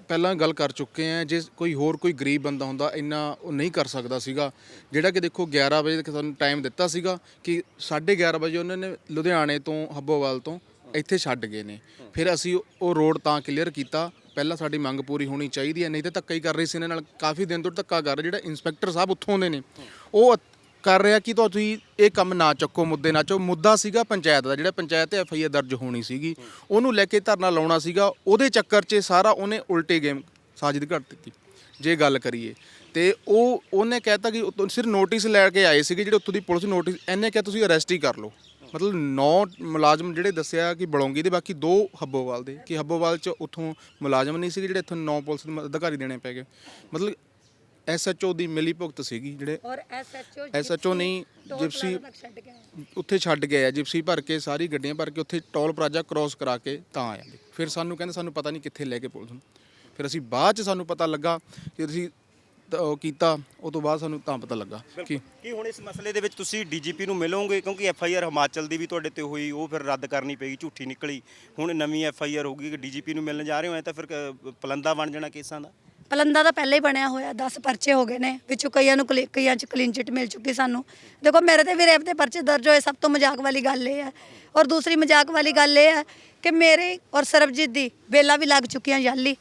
ਪਹਿਲਾਂ ਗੱਲ ਕਰ ਚੁੱਕੇ ਆ ਜੇ ਕੋਈ ਹੋਰ ਕੋਈ ਗਰੀਬ ਬੰਦਾ ਹੁੰਦਾ ਇੰਨਾ ਉਹ ਨਹੀਂ ਕਰ ਸਕਦਾ ਸੀਗਾ। ਜਿਹੜਾ ਕਿ ਦੇਖੋ 11 ਵਜੇ ਤੱਕ ਸਾਨੂੰ ਟਾਈਮ ਦਿੱਤਾ ਸੀਗਾ ਕਿ 11:30 ਵਜੇ ਉਹਨਾਂ ਨੇ ਲੁਧਿਆਣੇ ਤੋਂ ਹੱਬੋਵਾਲ ਤੋਂ ਇੱਥੇ ਛੱਡ ਗਏ ਨੇ। ਫਿਰ ਅਸੀਂ ਉਹ ਰੋਡ ਤਾਂ ਕਲੀਅਰ ਕੀਤਾ ਪਹਿਲਾਂ ਸਾਡੀ ਮੰਗ ਪੂਰੀ ਹੋਣੀ ਚਾਹੀਦੀ ਹੈ, ਨਹੀਂ ਤਾਂ ਧੱਕਾ ਹੀ ਕਰ ਰਹੀ ਸੀ ਇਹਨਾਂ ਨਾਲ। ਕਾਫੀ ਦਿਨ ਤੋਂ ਧੱਕਾ ਕਰ ਰਹੇ, ਜਿਹੜਾ ਇੰਸਪੈਕਟਰ ਸਾਹਿਬ ਉੱਥੋਂ ਦੇ ਨੇ, ਉਹ ਕਰ ਰਿਹਾ ਕਿ ਤੁਸੀਂ ਇਹ ਕੰਮ ਨਾ ਚੱਕੋ, ਮੁੱਦੇ ਨਾ ਚੱਕੋ। ਮੁੱਦਾ ਸੀਗਾ ਪੰਚਾਇਤ ਦਾ, ਜਿਹੜਾ ਪੰਚਾਇਤ ਤੇ ਐਫ ਆਈ ਆਰ ਦਰਜ ਹੋਣੀ ਸੀਗੀ। ਉਹਨੂੰ ਲੈ ਕੇ ਧਰਨਾ ਲਾਉਣਾ ਸੀਗਾ। ਉਹਦੇ ਚੱਕਰ 'ਚ ਸਾਰਾ ਉਹਨੇ ਉਲਟੇ ਗੇਮ ਸਾਜ਼ਿਦ ਘੜ ਦਿੱਤੀ, ਜੇ ਗੱਲ ਕਰੀਏ। ਤੇ ਉਹ ਉਹਨੇ ਕਹਿਤਾ ਕਿ ਉੱਤੋਂ ਸਿਰ ਨੋਟਿਸ ਲੈ ਕੇ ਆਏ ਸੀਗੇ, ਜਿਹੜੇ ਉੱਥੋਂ ਦੀ ਪੁਲਿਸ ਨੋਟਿਸ ਇਹਨੇ ਕਿਹਾ, ਤੁਸੀਂ ਅਰੈਸਟ ਹੀ ਕਰ ਲਓ। ਮਤਲਬ 9 ਮੁਲਾਜ਼ਮ ਜਿਹੜੇ ਦੱਸਿਆ ਕਿ ਬਲੌਂਗੀ ਦੇ ਬਾਕੀ ਦੋ ਹੱਬੋਵਾਲ ਦੇ ਕਿ ਹੱਬੋਵਾਲ 'ਚ ਉੱਥੋਂ ਮੁਲਾਜ਼ਮ ਨਹੀਂ ਸੀਗੇ ਜਿਹੜੇ ਇੱਥੋਂ 9 ਪੁਲਿਸ ਅਧਿਕਾਰੀ ਦੇਣੇ ਪੈ ਗਏ। ਮਤਲਬ ਐਸਐਚਓ ਦੀ ਮਿਲੀ ਭੁਗਤ ਸੀਗੀ ਜਿਹੜੇ ਔਰ ਐਸਐਚਓ ਐਸਐਚਓ ਨਹੀਂ ਜਿਪਸੀ ਉੱਥੇ ਛੱਡ ਗਏ ਆ ਜਿਪਸੀ ਭਰ ਕੇ ਸਾਰੀ ਗੱਡੀਆਂ ਭਰ ਕੇ ਉੱਥੇ ਟੋਲ ਪਲਾਜ਼ਾ ਕ੍ਰਾਸ ਕਰਾ ਕੇ ਤਾਂ ਜੀ ਫਿਰ ਸਾਨੂੰ ਕਹਿੰਦੇ ਸਾਨੂੰ ਪਤਾ ਨਹੀਂ ਕਿੱਥੇ ਲੈ ਕੇ ਪੁਲਿਸ ਨੂੰ। ਫਿਰ ਅਸੀਂ ਬਾਅਦ ਚ ਸਾਨੂੰ ਪਤਾ ਲੱਗਾ ਕਿ ਅਸੀਂ ਤ- ਉਹ ਕੀਤਾ ਉਹ ਤੋਂ ਬਾਅਦ ਸਾਨੂੰ ਤਾਂ ਪਤਾ ਲੱਗਾ ਕਿ ਕੀ ਹੁਣ ਇਸ ਮਸਲੇ ਦੇ ਵਿੱਚ ਤੁਸੀਂ ਡੀਜੀਪੀ ਨੂੰ ਮਿਲੋਗੇ? ਕਿਉਂਕਿ ਐਫ ਆਈ ਆਰ ਹਿਮਾਚਲ ਦੀ ਵੀ ਤੁਹਾਡੇ ਤੇ ਹੋਈ ਉਹ ਫਿਰ ਰੱਦ ਕਰਨੀ ਪਏਗੀ ਝੂਠੀ ਨਿਕਲੀ। ਹੁਣ ਨਵੀਂ ਐਫ ਆਈ ਆਰ ਹੋਊਗੀ ਕਿ ਡੀਜੀਪੀ ਨੂੰ ਮਿਲਣ ਜਾ ਰਹੇ ਹੋ? ਐ ਤਾਂ ਫਿਰ ਕ- ਪਲੰਦਾ ਬਣ ਜਾਣਾ ਕੇਸਾਂ ਦਾ। ਪਲੰਦਾ ਤਾਂ ਪਹਿਲਾਂ ਹੀ ਬਣਿਆ ਹੋਇਆ 10 ਪਰਚੇ ਹੋ ਗਏ ਨੇ ਵਿੱਚੋਂ ਕਈਆਂ ਨੂੰ ਕਲੀ- ਕਈਆਂ 'ਚ ਕਲੀਨ ਚਿੱਟ ਮਿਲ ਚੁੱਕੀ ਸਾਨੂੰ। ਦੇਖੋ ਮੇਰੇ ਤੇ ਵੀ ਰੇਪ ਦੇ ਪਰਚੇ ਦਰਜ ਹੋਏ ਸਭ ਤੋਂ ਮਜ਼ਾਕ ਵਾਲੀ ਗੱਲ ਇਹ ਹੈ। ਔਰ ਦੂਸਰੀ ਮਜ਼ਾਕ ਵਾਲੀ ਗੱਲ ਇਹ ਹੈ ਕਿ ਮੇਰੇ ਔਰ ਸਰਬਜੀਤ ਦੀ ਬੇਲਾ ਵੀ ਲੱਗ ਚੁੱਕੀਆਂ ਯਾਲੀ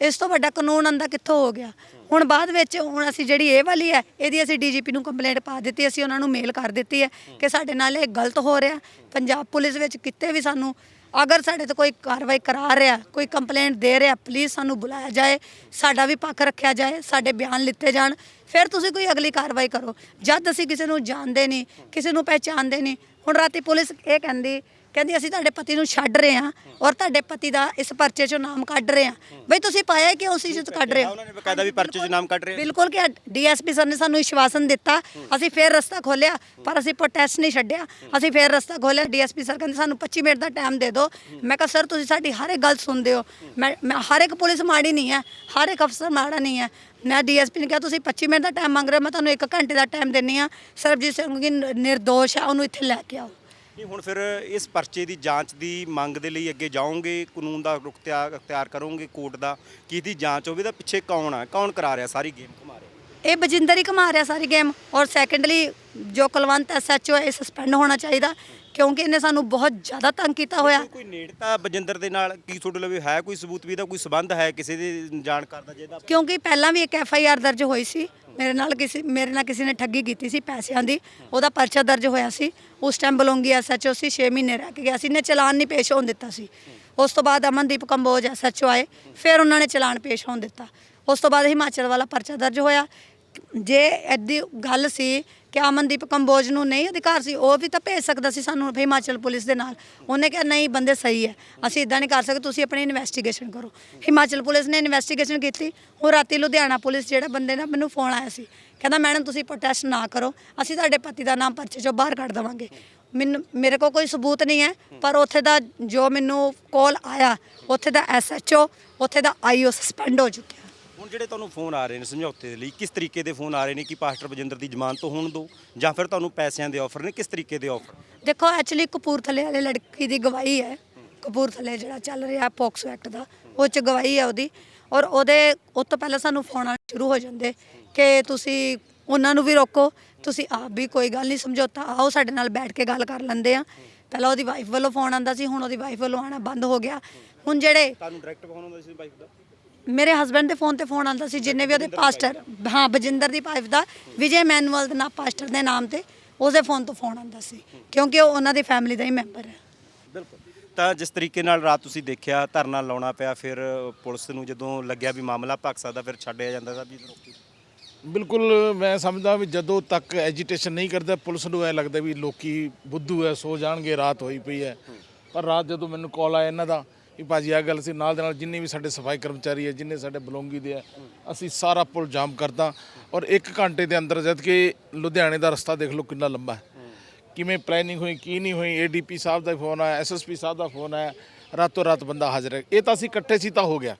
ਇਸ ਤੋਂ ਵੱਡਾ ਕਾਨੂੰਨ ਅੰਦਾ ਕਿੱਥੋਂ ਹੋ ਗਿਆ? ਹੁਣ ਬਾਅਦ ਵਿੱਚ ਹੁਣ ਅਸੀਂ ਜਿਹੜੀ ਇਹ ਵਾਲੀ ਹੈ, ਇਹਦੀ ਅਸੀਂ ਡੀਜੀਪੀ ਨੂੰ ਕੰਪਲੇਂਟ ਪਾ ਦਿੱਤੀ, ਅਸੀਂ ਉਹਨਾਂ ਨੂੰ ਮੇਲ ਕਰ ਦਿੱਤੀ ਹੈ ਕਿ ਸਾਡੇ ਨਾਲ ਇਹ ਗਲਤ ਹੋ ਰਿਹਾ। ਪੰਜਾਬ ਪੁਲਿਸ ਵਿੱਚ ਕਿਤੇ ਵੀ ਸਾਨੂੰ ਅਗਰ ਸਾਡੇ ਤੇ ਕੋਈ ਕਾਰਵਾਈ ਕਰਾ ਰਿਹਾ, ਕੋਈ ਕੰਪਲੇਂਟ ਦੇ ਰਿਹਾ ਪਲੀਜ਼ ਸਾਨੂੰ ਬੁਲਾਇਆ ਜਾਏ, ਸਾਡਾ ਵੀ ਪੱਖ ਰੱਖਿਆ ਜਾਏ, ਸਾਡੇ ਬਿਆਨ ਲਿੱਤੇ ਜਾਣ, ਫਿਰ ਤੁਸੀਂ ਕੋਈ ਅਗਲੀ ਕਾਰਵਾਈ ਕਰੋ। ਜਦ ਅਸੀਂ ਕਿਸੇ ਨੂੰ ਜਾਣਦੇ ਨਹੀਂ, ਕਿਸੇ ਨੂੰ ਪਹਿਚਾਣਦੇ ਨਹੀਂ, ਹੁਣ ਰਾਤੀ ਪੁਲਿਸ ਇਹ ਕਹਿੰਦੀ ਕਹਿੰਦੀ ਅਸੀਂ ਤੁਹਾਡੇ ਪਤੀ ਨੂੰ ਛੱਡ ਰਹੇ ਹਾਂ ਔਰ ਤੁਹਾਡੇ ਪਤੀ ਦਾ ਇਸ ਪਰਚੇ 'ਚੋਂ ਨਾਮ ਕੱਢ ਰਹੇ ਹਾਂ। ਬਈ ਤੁਸੀਂ ਪਾਇਆ ਕਿਉਂ ਸੀ ਜਦ ਕੱਢ ਰਹੇ ਹੋ? ਉਹਨਾਂ ਨੇ ਬਕਾਇਦਾ ਵੀ ਪਰਚੇ 'ਚ ਨਾਮ ਕੱਢ ਰਹੇ ਆ। ਬਿਲਕੁਲ ਕਿ ਡੀਐਸਪੀ ਸਰ ਨੇ ਸਾਨੂੰ ਵਿਸ਼ਵਾਸਨ ਦਿੱਤਾ। ਅਸੀਂ ਫੇਰ ਰਸਤਾ ਖੋਲਿਆ ਪਰ ਅਸੀਂ ਪ੍ਰੋਟੈਸਟ ਨਹੀਂ ਛੱਡਿਆ। ਅਸੀਂ ਫੇਰ ਰਸਤਾ ਖੋਲਿਆ ਡੀਐਸਪੀ ਸਰ ਕਹਿੰਦੇ ਸਾਨੂੰ 25 ਮਿੰਟ ਦਾ ਟਾਈਮ ਦੇ ਦਿਓ। ਮੈਂ ਕਿਹਾ ਸਰ ਤੁਸੀਂ ਸਾਡੀ ਹਰ ਇੱਕ ਗੱਲ ਸੁਣਦੇ ਹੋ। ਮੈਂ ਮੈਂ ਹਰ ਇੱਕ ਪੁਲਿਸ ਮਾੜੀ ਨਹੀਂ ਹੈ ਹਰ ਇੱਕ ਅਫਸਰ ਮਾੜਾ ਨਹੀਂ ਹੈ। ਮੈਂ ਡੀਐਸਪੀ ਨੇ ਕਿਹਾ ਤੁਸੀਂ 25 ਮਿੰਟ ਦਾ ਟਾਈਮ ਮੰਗ ਰਹੇ ਹੋ ਮੈਂ ਤੁਹਾਨੂੰ 1 ਘੰਟੇ ਦਾ ਟਾਈਮ ਦਿੰਨੀ ਆ ਸਰਬਜੀਤ ਸਿੰਘ ਕੀ ਨਿਰਦੋਸ਼ ਹੈ ਉਹਨੂੰ ਇੱਥੇ ਲੈ ਕੇ ਆਓ। ਨਹੀਂ, ਹੁਣ ਫਿਰ ਇਸ ਪਰਚੇ ਦੀ ਜਾਂਚ ਦੀ ਮੰਗ ਦੇ ਲਈ ਅੱਗੇ ਜਾਓਗੇ? ਕਾਨੂੰਨ ਦਾ ਰੁਖ ਤਿਆਰ ਅਖਤਿਆਰ ਕਰੋਗੇ ਕੋਰਟ ਦਾ? ਕੀ ਇਹਦੀ ਜਾਂਚ ਹੋਵੇ ਤਾਂ ਪਿੱਛੇ ਕੌਣ ਆ? ਕੌਣ ਕਰਾ ਰਿਹਾ ਸਾਰੀ ਗੇਮ ਘੁਮਾ ਰਿਹਾ? ਇਹ ਬਜਿੰਦਰ ਹੀ ਕਮਾ ਰਿਹਾ ਸਾਰੀ ਗੇਮ ਔਰ ਸੈਕੰਡਲੀ ਜੋ ਕੁਲਵੰਤ ਐਸਐਚਓ ਹੈ, ਇਹ ਸਸਪੈਂਡ ਹੋਣਾ ਚਾਹੀਦਾ। ਕਿਉਂਕਿ ਇਹਨੇ ਸਾਨੂੰ ਬਹੁਤ ਜ਼ਿਆਦਾ ਤੰਗ ਕੀਤਾ ਹੋਇਆ। ਕੋਈ ਨੇੜਤਾ ਬਜਿੰਦਰ ਦੇ ਨਾਲ ਕੀ ਤੁਹਾਡੇ ਲਵੇ ਹੈ? ਕੋਈ ਸਬੂਤ ਵੀ ਦਾ ਕੋਈ ਸਬੰਧ ਹੈ ਕਿਸੇ ਦੇ ਜਾਣਕਾਰ ਦਾ ਜਿਹਦਾ? ਕਿਉਂਕਿ ਪਹਿਲਾਂ ਵੀ ਇੱਕ ਐਫ ਆਈ ਆਰ ਦਰਜ ਹੋਈ ਸੀ। ਮੇਰੇ ਨਾਲ ਕਿਸੇ ਮੇਰੇ ਨਾਲ ਕਿਸੇ ਨੇ ਠੱਗੀ ਕੀਤੀ ਸੀ ਪੈਸਿਆਂ ਦੀ। ਉਹਦਾ ਪਰਚਾ ਦਰਜ ਹੋਇਆ ਸੀ। ਉਸ ਟਾਈਮ ਬਲੋਂਗੀ ਐਸਐਚਓ ਸੀ 6 ਮਹੀਨੇ ਰਹਿ ਕੇ ਗਿਆ ਸੀ। ਨੇ ਚਲਾਨ ਨਹੀਂ ਪੇਸ਼ ਹੋਣ ਦਿੱਤਾ ਸੀ। ਉਸ ਤੋਂ ਬਾਅਦ ਅਮਨਦੀਪ ਕੰਬੋਜ ਐਸਐਚਓ ਆਏ। ਫਿਰ ਉਹਨਾਂ ਨੇ ਚਲਾਨ ਪੇਸ਼ ਹੋਣ ਦਿੱਤਾ। ਉਸ ਤੋਂ ਬਾਅਦ ਹਿਮਾਚਲ ਵਾਲਾ ਪਰਚਾ ਦਰਜ ਹੋਇਆ। ਜੇ ਐਦੀ ਗੱਲ ਸੀ ਕਿ ਅਮਨਦੀਪ ਕੰਬੋਜ ਨੂੰ ਨਹੀਂ ਅਧਿਕਾਰ ਸੀ, ਉਹ ਵੀ ਤਾਂ ਭੇਜ ਸਕਦਾ ਸੀ ਸਾਨੂੰ ਹਿਮਾਚਲ ਪੁਲਿਸ ਦੇ ਨਾਲ। ਉਹਨੇ ਕਿਹਾ, ਨਹੀਂ, ਬੰਦੇ ਸਹੀ ਹੈ, ਅਸੀਂ ਇਦਾਂ ਨਹੀਂ ਕਰ ਸਕਦੇ, ਤੁਸੀਂ ਆਪਣੀ ਇਨਵੈਸਟੀਗੇਸ਼ਨ ਕਰੋ। ਹਿਮਾਚਲ ਪੁਲਿਸ ਨੇ ਇਨਵੈਸਟੀਗੇਸ਼ਨ ਕੀਤੀ। ਉਹ ਰਾਤੀ ਲੁਧਿਆਣਾ ਪੁਲਿਸ ਜਿਹੜਾ ਬੰਦੇ ਦਾ ਮੈਨੂੰ ਫੋਨ ਆਇਆ ਸੀ, ਕਹਿੰਦਾ, ਮੈਡਮ, ਤੁਸੀਂ ਪ੍ਰੋਟੈਸਟ ਨਾ ਕਰੋ, ਅਸੀਂ ਤੁਹਾਡੇ ਪਤੀ ਦਾ ਨਾਮ ਪਰਚੇ ਚੋਂ ਬਾਹਰ ਕੱਢ ਦੇਵਾਂਗੇ। ਮੈਨੂੰ, ਮੇਰੇ ਕੋਲ ਕੋਈ ਸਬੂਤ ਨਹੀਂ ਹੈ, ਪਰ ਉੱਥੇ ਦਾ ਜੋ ਮੈਨੂੰ ਕਾਲ ਆਇਆ, ਉੱਥੇ ਦਾ ਐਸਐਚਓ ਉੱਥੇ ਦਾ ਆਈਓ ਸਸਪੈਂਡ ਹੋ ਚੁੱਕਿਆ। ਹੁਣ ਜਿਹੜੇ ਤੁਹਾਨੂੰ ਫੋਨ ਆ ਰਹੇ ਨੇ ਸਮਝੌਤੇ ਦੇ ਲਈ ਕਿਸ ਤਰੀਕੇ ਦੇ ਫੋਨ ਆ ਰਹੇ ਨੇ ਕਿ ਪਾਸਟਰ ਬਜਿੰਦਰ ਦੀ ਜ਼ਮਾਨਤ ਹੋਣ ਦਿਓ ਜਾਂ ਫਿਰ ਤੁਹਾਨੂੰ ਪੈਸਿਆਂ ਦੇ ਆਫਰ ਨੇ ਕਿਸ ਤਰੀਕੇ ਦੇ ਆਫਰ ਦੇਖੋ ਐਕਚੁਅਲੀ ਕਪੂਰਥਲੇ ਵਾਲੇ ਲੜਕੀ ਦੀ ਗਵਾਹੀ ਹੈ। ਕਪੂਰਥਲੇ ਜਿਹੜਾ ਚੱਲ ਰਿਹਾ ਪੋਕਸੋ ਐਕਟ ਦਾ ਉਹ ਚ ਗਵਾਹੀ ਹੈ ਉਹਦੀ। ਔਰ ਉਹਦੇ ਉਹ ਤੋਂ ਪਹਿਲਾਂ ਸਾਨੂੰ ਫੋਨ ਆਉਣੇ ਸ਼ੁਰੂ ਹੋ ਜਾਂਦੇ ਕਿ ਤੁਸੀਂ ਉਹਨਾਂ ਨੂੰ ਵੀ ਰੋਕੋ ਤੁਸੀਂ ਆਪ ਵੀ ਕੋਈ ਗੱਲ ਨਹੀਂ ਸਮਝੌਤਾ ਆਓ ਸਾਡੇ ਨਾਲ ਬੈਠ ਕੇ ਗੱਲ ਕਰ ਲੈਂਦੇ ਆ। ਪਹਿਲਾਂ ਉਹਦੀ ਵਾਈਫ ਵੱਲੋਂ ਫੋਨ ਆਂਦਾ ਸੀ ਹੁਣ ਉਹਦੀ ਵਾਈਫ ਵੱਲੋਂ ਆਣਾ ਬੰਦ ਹੋ ਗਿਆ। ਹੁਣ ਜਿਹੜੇ ਤੁਹਾਨੂੰ ਡਾਇਰੈਕਟ ਫੋਨ ਆਉਂਦਾ ਸੀ ਵਾਈਫ ਦਾ? ਮੇਰੇ ਹਸਬੰਡ ਦੇ ਫੋਨ ਤੇ ਫੋਨ ਆਂਦਾ ਸੀ ਜਿੰਨੇ ਵੀ ਉਹਦੇ ਪਾਸਟਰ ਹਾਂ ਬਜਿੰਦਰ ਦੀ ਵਾਈਫ ਦਾ ਵਿਜੇ ਮੈਨੂਅਲ ਦੇ ਨਾਮ ਪਾਸਟਰ ਦੇ ਨਾਮ ਤੇ ਉਹਦੇ ਫੋਨ ਤੋਂ ਫੋਨ ਆਂਦਾ ਸੀ ਕਿਉਂਕਿ ਉਹ ਉਹਨਾਂ ਦੀ ਫੈਮਿਲੀ ਦਾ ਹੀ ਮੈਂਬਰ ਹੈ। ਬਿਲਕੁਲ। ਤਾਂ ਜਿਸ ਤਰੀਕੇ ਨਾਲ ਰਾਤ ਤੁਸੀਂ ਦੇਖਿਆ ਧਰਨਾ ਲਾਉਣਾ ਪਿਆ ਫਿਰ ਪੁਲਿਸ ਨੂੰ ਜਦੋਂ ਲੱਗਿਆ ਵੀ ਮਾਮਲਾ ਭੱਗ ਸਕਦਾ ਫਿਰ ਛੱਡਿਆ ਜਾਂਦਾ ਵੀ ਰੋਕੀ। ਬਿਲਕੁਲ ਮੈਂ ਸਮਝਦਾ ਵੀ ਜਦੋਂ ਤੱਕ ਐਜੀਟੇਸ਼ਨ ਨਹੀਂ ਕਰਦਾ ਪੁਲਿਸ ਨੂੰ ਐ ਲੱਗਦਾ ਵੀ ਲੋਕੀ ਬੁੱਧੂ ਐ ਸੋ ਜਾਣਗੇ ਰਾਤ ਹੋਈ ਪਈ ਐ। ਪਰ ਰਾਤ ਜਦੋਂ ਮੈਨੂੰ ਕਾਲ ਆਇਆ ਇਹਨਾਂ ਦਾ ਵੀ ਭਾਜੀ ਆ ਗੱਲ ਸੀ, ਨਾਲ ਦੇ ਨਾਲ ਜਿੰਨੇ ਵੀ ਸਾਡੇ ਸਫ਼ਾਈ ਕਰਮਚਾਰੀ ਹੈ ਜਿੰਨੇ ਸਾਡੇ ਬਲੋਂਗੀ ਦੇ ਐ ਅਸੀਂ ਸਾਰਾ ਪੁਲ ਜਾਮ ਕਰਦਾ ਔਰ 1 ਘੰਟੇ ਦੇ ਅੰਦਰ ਜਦ ਕਿ ਲੁਧਿਆਣੇ ਦਾ ਰਸਤਾ ਦੇਖ ਲਓ ਕਿੰਨਾ ਲੰਬਾ ਹੈ। ਕਿਵੇਂ ਪਲੈਨਿੰਗ ਹੋਈ, ਕੀ ਨਹੀਂ ਹੋਈ ਏਡੀਪੀ ਸਾਹਿਬ ਦਾ ਫੋਨ ਆਇਆ ਐਸਐਸਪੀ ਸਾਹਿਬ ਦਾ ਫੋਨ ਆਇਆ, ਰਾਤੋਂ ਰਾਤ ਬੰਦਾ ਹਾਜ਼ਰ ਹੈ। ਇਹ ਤਾਂ ਅਸੀਂ ਇਕੱਠੇ ਸੀ ਤਾਂ ਹੋ ਗਿਆ।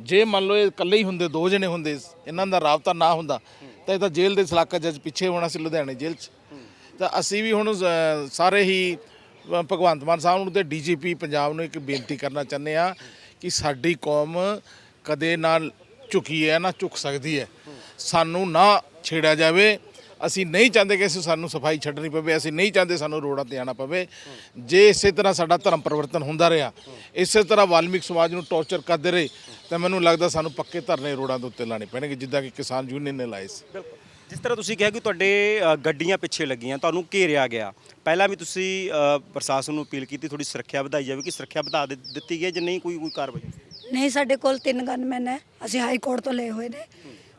ਜੇ ਮੰਨ ਲਓ ਇਹ ਇਕੱਲੇ ਹੀ ਹੁੰਦੇ, ਦੋ ਜਣੇ ਹੁੰਦੇ, ਇਹਨਾਂ ਦਾ ਰਾਬਤਾ ਨਾ ਹੁੰਦਾ, ਤਾਂ ਇਹ ਤਾਂ ਜੇਲ੍ਹ ਦੇ ਸਲਾਕਾ ਜੱਜ ਪਿੱਛੇ ਹੋਣਾ ਸੀ ਲੁਧਿਆਣੇ ਜੇਲ੍ਹ 'ਚ। ਤਾਂ ਅਸੀਂ ਵੀ ਹੁਣ ਸਾਰੇ ਹੀ ਭਗਵੰਤ ਮਾਨ ਸਾਹਿਬ ਨੂੰ ਤੇ ਡੀਜੀਪੀ ਪੰਜਾਬ ਨੂੰ ਇੱਕ ਬੇਨਤੀ ਕਰਨਾ ਚਾਹੁੰਦੇ ਆ ਕਿ ਸਾਡੀ ਕੌਮ ਕਦੇ ਨਾ ਝੁਕੀ ਹੈ, ਨਾ ਝੁਕ ਸਕਦੀ ਹੈ। ਸਾਨੂੰ ਨਾ ਛੇੜਿਆ ਜਾਵੇ। ਅਸੀਂ ਨਹੀਂ ਚਾਹੁੰਦੇ ਕਿ ਅਸੀਂ ਸਾਨੂੰ ਸਫ਼ਾਈ ਛੱਡਣੀ ਪਵੇ। ਅਸੀਂ ਨਹੀਂ ਚਾਹੁੰਦੇ ਸਾਨੂੰ ਰੋਡਾਂ ਤੇ ਆਣਾ ਪਵੇ। ਜੇ ਇਸੇ ਤਰ੍ਹਾਂ ਸਾਡਾ ਧਰਮ ਪਰਿਵਰਤਨ ਹੁੰਦਾ ਰਿਹਾ, ਇਸੇ ਤਰ੍ਹਾਂ ਵਾਲਮੀਕ ਸਮਾਜ ਨੂੰ ਟੌਰਚਰ ਕਰਦੇ ਰਹੇ, ਤਾਂ ਮੈਨੂੰ ਲੱਗਦਾ ਸਾਨੂੰ ਪੱਕੇ ਧਰਨੇ ਰੋਡਾਂ ਦੇ ਉੱਤੇ ਲਾਣੇ ਪੈਣਗੇ, ਜਿੱਦਾਂ ਕਿ ਕਿਸਾਨ ਯੂਨੀਅਨ ਨੇ ਲਾਏ ਸੀ। ਬਿਲਕੁਲ। ਜਿਸ ਤਰ੍ਹਾਂ ਤੁਸੀਂ ਕਿਹਾ ਕਿ ਤੁਹਾਡੇ ਅ, ਗੱਡੀਆਂ ਪਿੱਛੇ ਲੱਗੀਆਂ ਤੁਹਾਨੂੰ ਘੇਰਿਆ ਗਿਆ। ਪਹਿਲਾਂ ਵੀ ਤੁਸੀਂ ਅ, ਪ੍ਰਸ਼ਾਸਨ ਨੂੰ ਅਪੀਲ ਕੀਤੀ ਥੋੜੀ ਸੁਰੱਖਿਆ ਵਧਾਈ ਜਾਵੇ ਕਿ ਸੁਰੱਖਿਆ ਵਧਾ ਦਿੱ- ਦਿੱਤੀ ਗਈ ਹੈ ਜਾਂ ਨਹੀਂ ਕੋਈ ਕੋਈ ਕਾਰਵਾਈ? ਨਹੀਂ ਸਾਡੇ ਕੋਲ ਤਿੰਨ ਗਨਮੈਨ ਹੈ। ਅਸੀਂ ਹਾਈ ਕੋਰਟ ਤੋਂ ਲਏ ਹੋਏ ਨੇ।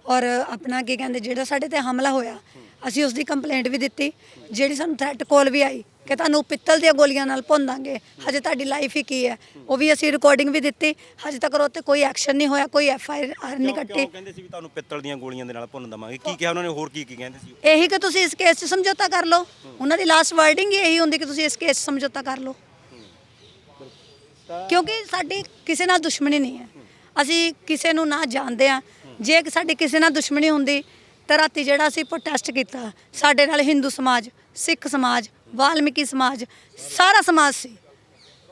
ਔਰ ਆਪਣਾ ਕੀ ਕਹਿੰਦੇ ਜਿਹੜਾ ਸਾਡੇ ਤੇ ਹਮਲਾ ਹੋਇਆ ਅਸੀਂ ਉਸ ਦੀ ਕੰਪਲੇਂਟ ਵੀ ਦਿੱਤੀ। ਜਿਹੜੀ ਸਾਨੂੰ ਥ੍ਰੈਟ ਕਾਲ ਵੀ ਆਈ ਕਿ ਤੁਹਾਨੂੰ ਪਿੱਤਲ ਦੀਆਂ ਗੋਲੀਆਂ ਨਾਲ ਭੁੰਦਾਂਗੇ ਹਜੇ ਤੁਹਾਡੀ ਲਾਈਫ ਹੀ ਕੀ ਹੈ? ਉਹ ਵੀ ਅਸੀਂ ਰਿਕਾਰਡਿੰਗ ਵੀ ਦਿੱਤੀ। ਹਜੇ ਤੱਕ ਉਹ ਤੇ ਕੋਈ ਐਕਸ਼ਨ ਨਹੀਂ ਹੋਇਆ ਕੋਈ ਐਫ ਆਈ ਆਰ ਨਹੀਂ ਕੱਟੀ। ਕਹਿੰਦੇ ਸੀ ਵੀ ਤੁਹਾਨੂੰ ਪਿੱਤਲ ਦੀਆਂ ਗੋਲੀਆਂ ਦੇ ਨਾਲ ਭੁੰਨ ਦਵਾਂਗੇ? ਕੀ ਕਿਹਾ ਉਹਨਾਂ ਨੇ? ਹੋਰ ਕੀ ਕੀ ਕਹਿੰਦੇ ਸੀ? ਇਹੀ ਕਿ ਤੁਸੀਂ ਇਸ ਕੇਸ 'ਚ ਸਮਝੌਤਾ ਕਰ ਲਓ। ਉਹਨਾਂ ਦੀ ਲਾਸਟ ਵਰਡਿੰਗ ਹੀ ਇਹੀ ਹੁੰਦੀ ਕਿ ਤੁਸੀਂ ਇਸ ਕੇਸ 'ਚ ਸਮਝੌਤਾ ਕਰ ਲਓ। ਕਿਉਂਕਿ ਸਾਡੀ ਕਿਸੇ ਨਾਲ ਦੁਸ਼ਮਣੀ ਨਹੀਂ ਹੈ। ਅਸੀਂ ਕਿਸੇ ਨੂੰ ਨਾ ਜਾਣਦੇ ਆ ਜੇ ਸਾਡੀ ਕਿਸੇ ਨਾਲ ਦੁਸ਼ਮਣੀ ਹੁੰਦੀ ਤਾਂ ਰਾਤੀ ਜਿਹੜਾ ਅਸੀਂ ਪ੍ਰੋਟੈਸਟ ਕੀਤਾ ਸਾਡੇ ਨਾਲ ਹਿੰਦੂ ਸਮਾਜ ਸਿੱਖ ਸਮਾਜ ਵਾਲਮੀਕੀ ਸਮਾਜ ਸਾਰਾ ਸਮਾਜ ਸੀ।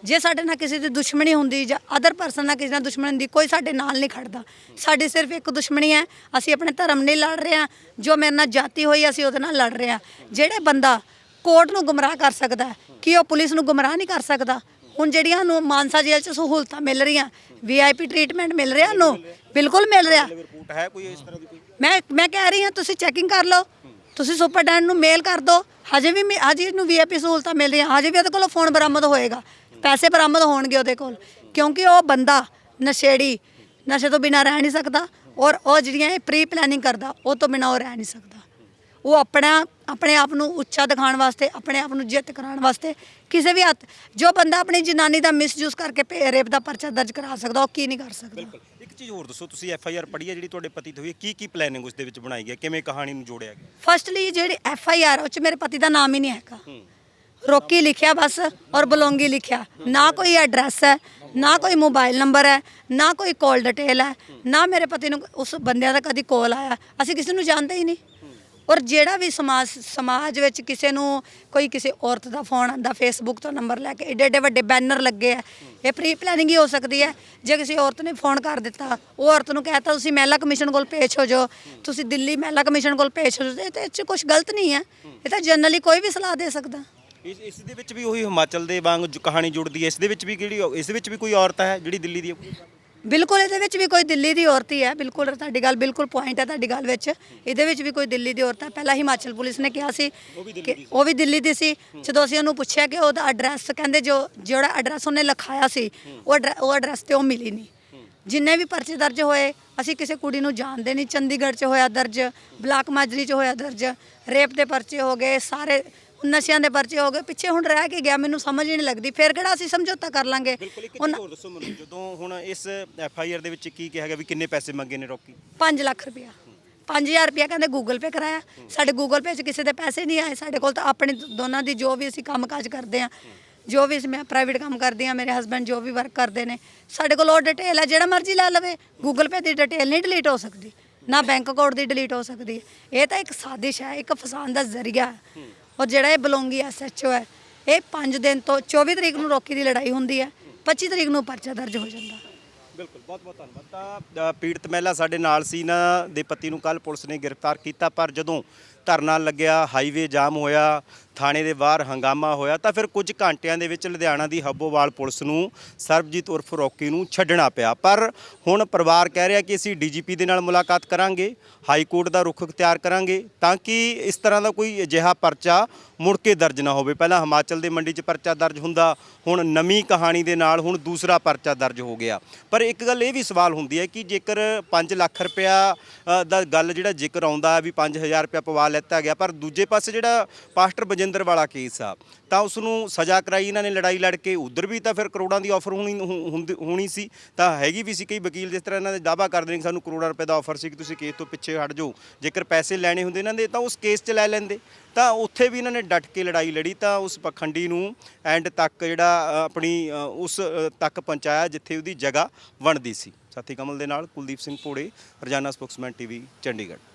ਜੇ ਸਾਡੇ ਨਾਲ ਕਿਸੇ ਦੀ ਦੁਸ਼ਮਣੀ ਹੁੰਦੀ ਜਾਂ ਅਦਰ ਪਰਸਨ ਨਾਲ ਕਿਸੇ ਨਾਲ ਦੁਸ਼ਮਣੀ ਹੁੰਦੀ ਕੋਈ ਸਾਡੇ ਨਾਲ ਨਹੀਂ ਖੜਦਾ। ਸਾਡੀ ਸਿਰਫ ਇੱਕ ਦੁਸ਼ਮਣੀ ਹੈ ਅਸੀਂ ਆਪਣੇ ਧਰਮ ਲਈ ਲੜ ਰਹੇ ਹਾਂ। ਜੋ ਮੇਰੇ ਨਾਲ ਜਾਤੀ ਹੋਈ ਅਸੀਂ ਉਹਦੇ ਨਾਲ ਲੜ ਰਹੇ ਹਾਂ। ਜਿਹੜੇ ਬੰਦਾ ਕੋਰਟ ਨੂੰ ਗੁੰਮਰਾਹ ਕਰ ਸਕਦਾ ਕੀ ਉਹ ਪੁਲਿਸ ਨੂੰ ਗੁੰਮਰਾਹ ਨਹੀਂ ਕਰ ਸਕਦਾ? ਹੁਣ ਜਿਹੜੀਆਂ ਨੂੰ ਮਾਨਸਾ ਜੇਲ੍ਹ 'ਚ ਸਹੂਲਤਾਂ ਮਿਲ ਰਹੀਆਂ ਵੀਆਈਪੀ ਟ੍ਰੀਟਮੈਂਟ ਮਿਲ ਰਿਹਾ ਨੂੰ ਬਿਲਕੁਲ ਮਿਲ ਰਿਹਾ। ਰਿਪੋਰਟ ਹੈ ਕੋਈ ਇਸ ਤਰ੍ਹਾਂ ਦੀ ਕੋਈ? ਮੈਂ ਮੈਂ ਕਹਿ ਰਹੀ ਹਾਂ ਤੁਸੀਂ ਚੈਕਿੰਗ ਕਰ ਲਓ। ਤੁਸੀਂ ਸੁਪਰਡੈਂਟ ਨੂੰ ਮੇਲ ਕਰ ਦਿਓ ਹਜੇ ਵੀ ਮੇ- ਹਜੇ ਨੂੰ ਵੀਆਈਪੀ ਸਹੂਲਤਾਂ ਮਿਲ ਰਹੀਆਂ। ਹਜੇ ਵੀ ਉਹਦੇ ਕੋਲੋਂ ਫੋਨ ਬਰਾਮਦ ਹੋਏਗਾ। ਪੈਸੇ ਬਰਾਮਦ ਹੋਣਗੇ ਉਹਦੇ ਕੋਲ। ਕਿਉਂਕਿ ਉਹ ਬੰਦਾ ਨਸ਼ੇੜੀ, ਨਸ਼ੇ ਤੋਂ ਬਿਨਾਂ ਰਹਿ ਨਹੀਂ ਸਕਦਾ ਔਰ ਉਹ ਜਿਹੜੀਆਂ ਇਹ ਪ੍ਰੀ ਪਲੈਨਿੰਗ ਕਰਦਾ, ਉਹ ਤੋਂ ਬਿਨਾਂ ਉਹ ਰਹਿ ਨਹੀਂ ਸਕਦਾ। ਉਹ ਆਪਣਾ ਆਪਣੇ ਆਪ ਨੂੰ ਉੱਚਾ ਦਿਖਾਉਣ ਵਾਸਤੇ ਆਪਣੇ ਆਪ ਨੂੰ ਜਿੱਤ ਕਰਾਉਣ ਵਾਸਤੇ ਕਿਸੇ ਵੀ ਹੱਥ ਜੋ ਬੰਦਾ ਆਪਣੀ ਜਨਾਨੀ ਦਾ ਮਿਸਯੂਜ਼ ਕਰਕੇ ਰੇਪ ਦਾ ਪਰਚਾ ਦਰਜ ਕਰਾ ਸਕਦਾ ਉਹ ਕੀ ਨਹੀਂ ਕਰ ਸਕਦਾ। ਇੱਕ ਚੀਜ਼ ਹੋਰ ਦੱਸੋ ਤੁਸੀਂ ਐਫ ਆਈ ਆਰ ਪੜ੍ਹੀ ਹੈ ਜਿਹੜੀ ਤੁਹਾਡੇ ਪਤੀ ਤੇ ਹੋਈ ਹੈ ਕੀ ਕੀ ਪਲੈਨਿੰਗ ਉਸ ਦੇ ਵਿੱਚ ਬਣਾਈ ਗਈ ਹੈ? ਕਿਵੇਂ ਕਹਾਣੀ ਨੂੰ ਜੋੜਿਆ ਗਿਆ? ਫਸਟਲੀ ਜਿਹੜੀ ਐਫ ਆਈ ਆਰ ਉਹ ਚ ਮੇਰੇ ਪਤੀ ਦਾ ਨਾਮ ਹੀ ਨਹੀਂ ਹੈਗਾ। ਰੋਕੀ ਲਿਖਿਆ ਬਸ ਔਰ ਬਲੋਂਗੀ ਲਿਖਿਆ। ਨਾ ਕੋਈ ਐਡਰੈਸ ਹੈ ਨਾ ਕੋਈ ਮੋਬਾਈਲ ਨੰਬਰ ਹੈ ਨਾ ਕੋਈ ਕਾਲ ਡਿਟੇਲ ਹੈ ਨਾ ਮੇਰੇ ਪਤੀ ਨੂੰ ਉਸ ਬੰਦਿਆਂ ਦਾ ਕਦੀ ਕਾਲ ਆਇਆ। ਅਸੀਂ ਕਿਸੇ ਨੂੰ ਜਾਣਦੇ ਹੀ ਨਹੀਂ। ਔਰ ਜਿਹੜਾ ਵੀ ਸਮਾਜ ਸਮਾਜ ਵਿੱਚ ਕਿਸੇ ਨੂੰ ਕੋਈ ਕਿਸੇ ਔਰਤ ਦਾ ਫੋਨ ਆਂਦਾ ਫੇਸਬੁੱਕ ਤੋਂ ਨੰਬਰ ਲੈ ਕੇ, ਏਡੇ ਏਡੇ ਵੱਡੇ ਬੈਨਰ ਲੱਗੇ ਆ, ਇਹ ਪ੍ਰੀ ਪਲੈਨਿੰਗ ਹੀ ਹੋ ਸਕਦੀ ਹੈ। ਜੇ ਕਿਸੇ ਔਰਤ ਨੇ ਫੋਨ ਕਰ ਦਿੱਤਾ, ਉਹ ਔਰਤ ਨੂੰ ਕਹਿਤਾ, ਤੁਸੀਂ ਮਹਿਲਾ ਕਮਿਸ਼ਨ ਕੋਲ ਪੇਸ਼ ਹੋ ਜਾਓ, ਤੁਸੀਂ ਦਿੱਲੀ ਮਹਿਲਾ ਕਮਿਸ਼ਨ ਕੋਲ ਪੇਸ਼ ਹੋ ਜਾਓ, ਇਹ ਤੇ ਇਹ 'ਚ ਕੁਝ ਗਲਤ ਨਹੀਂ ਹੈ। ਇਹ ਤਾਂ ਜਨਰਲੀ ਕੋਈ ਵੀ ਸਲਾਹ ਦੇ ਸਕਦਾ। ਇਸ ਇਸ ਦੇ ਵਿੱਚ ਵੀ ਉਹੀ ਹਿਮਾਚਲ ਦੇ ਵਾਂਗ ਜੋ, ਕਹਾਣੀ ਜੁੜਦੀ ਹੈ। ਇਸ ਦੇ ਵਿੱਚ ਵੀ ਕਿਹੜੀ, ਇਸ ਦੇ ਵਿੱਚ ਵੀ ਕੋਈ ਔਰਤ ਹੈ ਜਿਹੜੀ ਦਿੱਲੀ ਦੀ? ਹੈ ਬਿਲਕੁਲ ਇਹਦੇ ਵਿੱਚ ਵੀ ਕੋਈ ਦਿੱਲੀ ਦੀ ਔਰਤ ਹੀ ਹੈ। ਬਿਲਕੁਲ ਤੁਹਾਡੀ ਗੱਲ ਬਿਲਕੁਲ ਪੁਆਇੰਟ ਹੈ ਤੁਹਾਡੀ ਗੱਲ ਵਿੱਚ। ਇਹਦੇ ਵਿੱਚ ਵੀ ਕੋਈ ਦਿੱਲੀ ਦੀ ਔਰਤ ਹੈ। ਪਹਿਲਾਂ ਹਿਮਾਚਲ ਪੁਲਿਸ ਨੇ ਕਿਹਾ ਸੀ ਕਿ ਉਹ ਵੀ ਦਿੱਲੀ ਦੀ ਸੀ। ਜਦੋਂ ਅਸੀਂ ਉਹਨੂੰ ਪੁੱਛਿਆ ਕਿ ਉਹਦਾ ਐਡਰੈਸ ਕਹਿੰਦੇ ਜੋ ਜਿਹੜਾ ਐਡਰੈਸ ਉਹਨੇ ਲਿਖਾਇਆ ਸੀ ਉਹ ਉਹ ਐਡਰੈਸ ਤੇ ਉਹ ਮਿਲੀ ਨਹੀਂ। ਜਿੰਨੇ ਵੀ ਪਰਚੇ ਦਰਜ ਹੋਏ ਅਸੀਂ ਕਿਸੇ ਕੁੜੀ ਨੂੰ ਜਾਣਦੇ ਨਹੀਂ। ਚੰਡੀਗੜ੍ਹ 'ਚ ਹੋਇਆ ਦਰਜ ਬਲਾਕ ਮਾਜਰੀ 'ਚ ਹੋਇਆ ਦਰਜ ਰੇਪ ਦੇ ਪਰਚੇ ਹੋ ਗਏ ਸਾਰੇ ਨਸ਼ਿਆਂ ਦੇ ਪਰਚੇ ਹੋ ਗਏ ਪਿੱਛੇ ਹੁਣ ਰਹਿ ਕੇ ਗਿਆ ਮੈਨੂੰ ਸਮਝ ਹੀ ਨਹੀਂ ਲੱਗਦੀ। ਫਿਰ ਕਿਹੜਾ ਅਸੀਂ ਸਮਝੌਤਾ ਕਰ ਲਾਂਗੇ? ਬਿਲਕੁਲ ਇੱਕ ਚੀਜ਼ ਉਹਨਾਂ- ਹੋਰ ਦੱਸੋ ਮੈਨੂੰ ਜਦੋਂ ਹੁਣ ਇਸ ਐਫ ਆਈ ਆਰ ਦੇ ਵਿੱਚ ਕੀ ਕਿਹਾ ਗਿਆ ਵੀ ਕਿੰਨੇ ਪੈਸੇ ਮੰਗੇ ਨੇ ਰੋਕੀ? 5 ਲੱਖ ਰੁਪਇਆ। 5000 ਰੁਪਇਆ ਕਹਿੰਦੇ ਗੂਗਲ ਪੇ ਕਰਾਇਆ। ਸਾਡੇ ਗੂਗਲ ਪੇ 'ਚ ਕਿਸੇ ਦੇ ਪੈਸੇ ਨਹੀਂ ਆਏ ਸਾਡੇ ਕੋਲ ਤਾਂ ਆਪਣੇ ਦੋਨਾਂ ਦੀ ਜੋ ਵੀ ਅਸੀਂ ਕੰਮਕਾਜ ਕਰਦੇ ਆ ਜੋ ਵੀ ਮੈਂ ਪ੍ਰਾਈਵੇਟ ਕੰਮ ਕਰਦੀ ਆ ਮੇਰੇ ਹਸਬੰਡ ਜੋ ਵੀ ਵਰਕ ਕਰਦੇ ਨੇ ਸਾਡੇ ਕੋਲ ਉਹ ਡਿਟੇਲ ਹੈ ਜਿਹੜਾ ਮਰਜ਼ੀ ਲੈ ਲਵੇ। ਗੂਗਲ ਪੇ ਦੀ ਡਿਟੇਲ ਨਹੀਂ ਡਿਲੀਟ ਹੋ ਸਕਦੀ ਨਾ ਬੈਂਕ ਅਕਾਊਂਟ ਦੀ ਡਿਲੀਟ ਹੋ ਸਕਦੀ। ਇਹ ਤਾਂ ਇੱਕ ਸਾਜ਼ਿਸ਼ ਹੈ ਇੱਕ ਫਸਾਉਣ ਦਾ ਜ਼ਰੀਆ। ਹੈ ਔਰ ਜਿਹੜਾ ਇਹ ਬਲੋਂਗੀ ਐਸਐਚਓ ਹੈ ਇਹ 5 ਦਿਨ ਤੋਂ 24 ਤਰੀਕ ਨੂੰ ਰੋਕੀ ਦੀ ਲੜਾਈ ਹੁੰਦੀ ਹੈ 25 ਤਰੀਕ ਨੂੰ ਪਰਚਾ ਦਰਜ ਹੋ ਜਾਂਦਾ। ਬਿਲਕੁਲ ਬਹੁਤ ਬਹੁਤ ਧੰਨਵਾਦ। ਤਾਂ ਅ, ਪੀੜਤ ਮਹਿਲਾ ਸਾਡੇ ਨਾਲ ਸੀ ਨਾ ਦੇ ਪਤੀ ਨੂੰ ਕੱਲ ਪੁਲਿਸ ਨੇ ਗ੍ਰਿਫਤਾਰ ਕੀਤਾ ਪਰ ਜਦੋਂ ਧਰਨਾ ਲੱਗਿਆ ਹਾਈਵੇ ਜਾਮ ਹੋਇਆ ਥਾਣੇ ਦੇ ਬਾਹਰ ਹੰਗਾਮਾ ਹੋਇਆ ਤਾਂ ਫਿਰ ਕੁਝ ਘੰਟਿਆਂ ਦੇ ਵਿੱਚ ਲੁਧਿਆਣਾ ਦੀ ਹੱਬੋਵਾਲ ਪੁਲਿਸ ਨੂੰ ਸਰਬਜੀਤ ਉਰਫ ਰੋਕੀ ਨੂੰ ਛੱਡਣਾ ਪਿਆ। ਪਰ ਹੁਣ ਪਰਿਵਾਰ ਕਹਿ ਰਿਹਾ ਕਿ ਅਸੀਂ ਡੀਜੀਪੀ ਦੇ ਨਾਲ ਮੁਲਾਕਾਤ ਕਰਾਂਗੇ, ਹਾਈ ਕੋਰਟ ਦਾ ਰੁਖ ਅਖਤਿਆਰ ਕਰਾਂਗੇ ਤਾਂ ਕਿ ਇਸ ਤਰ੍ਹਾਂ ਦਾ ਕੋਈ ਅਜਿਹਾ ਪਰਚਾ ਮੁੜ ਕੇ ਦਰਜ ਨਾ ਹੋਵੇ। ਪਹਿਲਾਂ ਹਿਮਾਚਲ ਦੇ ਮੰਡੀ 'ਚ ਪਰਚਾ ਦਰਜ ਹੁੰਦਾ, ਹੁਣ ਨਵੀਂ ਕਹਾਣੀ ਦੇ ਨਾਲ ਹੁਣ ਦੂਸਰਾ ਪਰਚਾ ਦਰਜ ਹੋ ਗਿਆ। ਪਰ ਇੱਕ ਗੱਲ ਇਹ ਵੀ ਸਵਾਲ ਹੁੰਦੀ ਹੈ ਕਿ ਜੇਕਰ 5 ਲੱਖ ਰੁਪਇਆ ਦਾ ਗੱਲ ਜਿਹੜਾ ਜ਼ਿਕਰ ਆਉਂਦਾ ਹੈ ਵੀ 5000 ਰੁਪਇਆ ਪਵਾ ਲੈਤਾ ਗਿਆ, ਪਰ ਦੂਜੇ ਪਾਸੇ ਜਿਹੜਾ ਪਾਸਟਰ ਬਜਿੰਦਰ ਵਾਲਾ ਕੇਸ ਆ, ਤਾਂ ਉਸ ਨੂੰ ਸਜ਼ਾ ਕਰਾਈ ਇਹਨਾਂ ਨੇ, ਲੜਾਈ ਲੜ ਕੇ। ਉਧਰ ਵੀ ਤਾਂ ਫਿਰ ਕਰੋੜਾਂ ਦੀ ਆਫਰ ਹੋਣੀ ਹੁੰਦੀ- ਹੋਣੀ ਸੀ। ਤਾਂ ਹੈਗੀ ਵੀ ਸੀ ਕਈ ਵਕੀਲ, ਜਿਸ ਤਰ੍ਹਾਂ ਇਹਨਾਂ ਦੇ ਦਾਅਵਾ ਕਰਦੇ ਨੇ ਸਾਨੂੰ ਕਰੋੜਾਂ ਰੁਪਏ ਦਾ ਆਫਰ ਸੀ ਕਿ ਤੁਸੀਂ ਕੇਸ ਤੋਂ ਪਿੱਛੇ ਹਟ ਜਾਓ। ਜੇਕਰ ਪੈਸੇ ਲੈਣੇ ਹੁੰਦੇ ਇਹਨਾਂ ਦੇ, ਤਾਂ ਉਸ ਕੇਸ 'ਚ ਲੈ ਲੈਂਦੇ। ਤਾਂ ਉੱਥੇ ਵੀ ਇਹਨਾਂ ਨੇ ਡਟ ਕੇ ਲੜਾਈ ਲੜੀ, ਤਾਂ ਉਸ ਪਖੰਡੀ ਨੂੰ ਐਂਡ ਤੱਕ ਜਿਹੜਾ ਆਪਣੀ ਉਸ ਤੱਕ ਪਹੁੰਚਾਇਆ, ਜਿੱਥੇ ਉਹਦੀ ਜਗ੍ਹਾ ਬਣਦੀ ਸੀ। ਸਾਥੀ ਕਮਲ ਦੇ ਨਾਲ ਕੁਲਦੀਪ ਸਿੰਘ ਭੋੜੇ, ਰੋਜ਼ਾਨਾ ਸਪੋਕਸਮੈਨ ਟੀਵੀ, ਚੰਡੀਗੜ੍ਹ।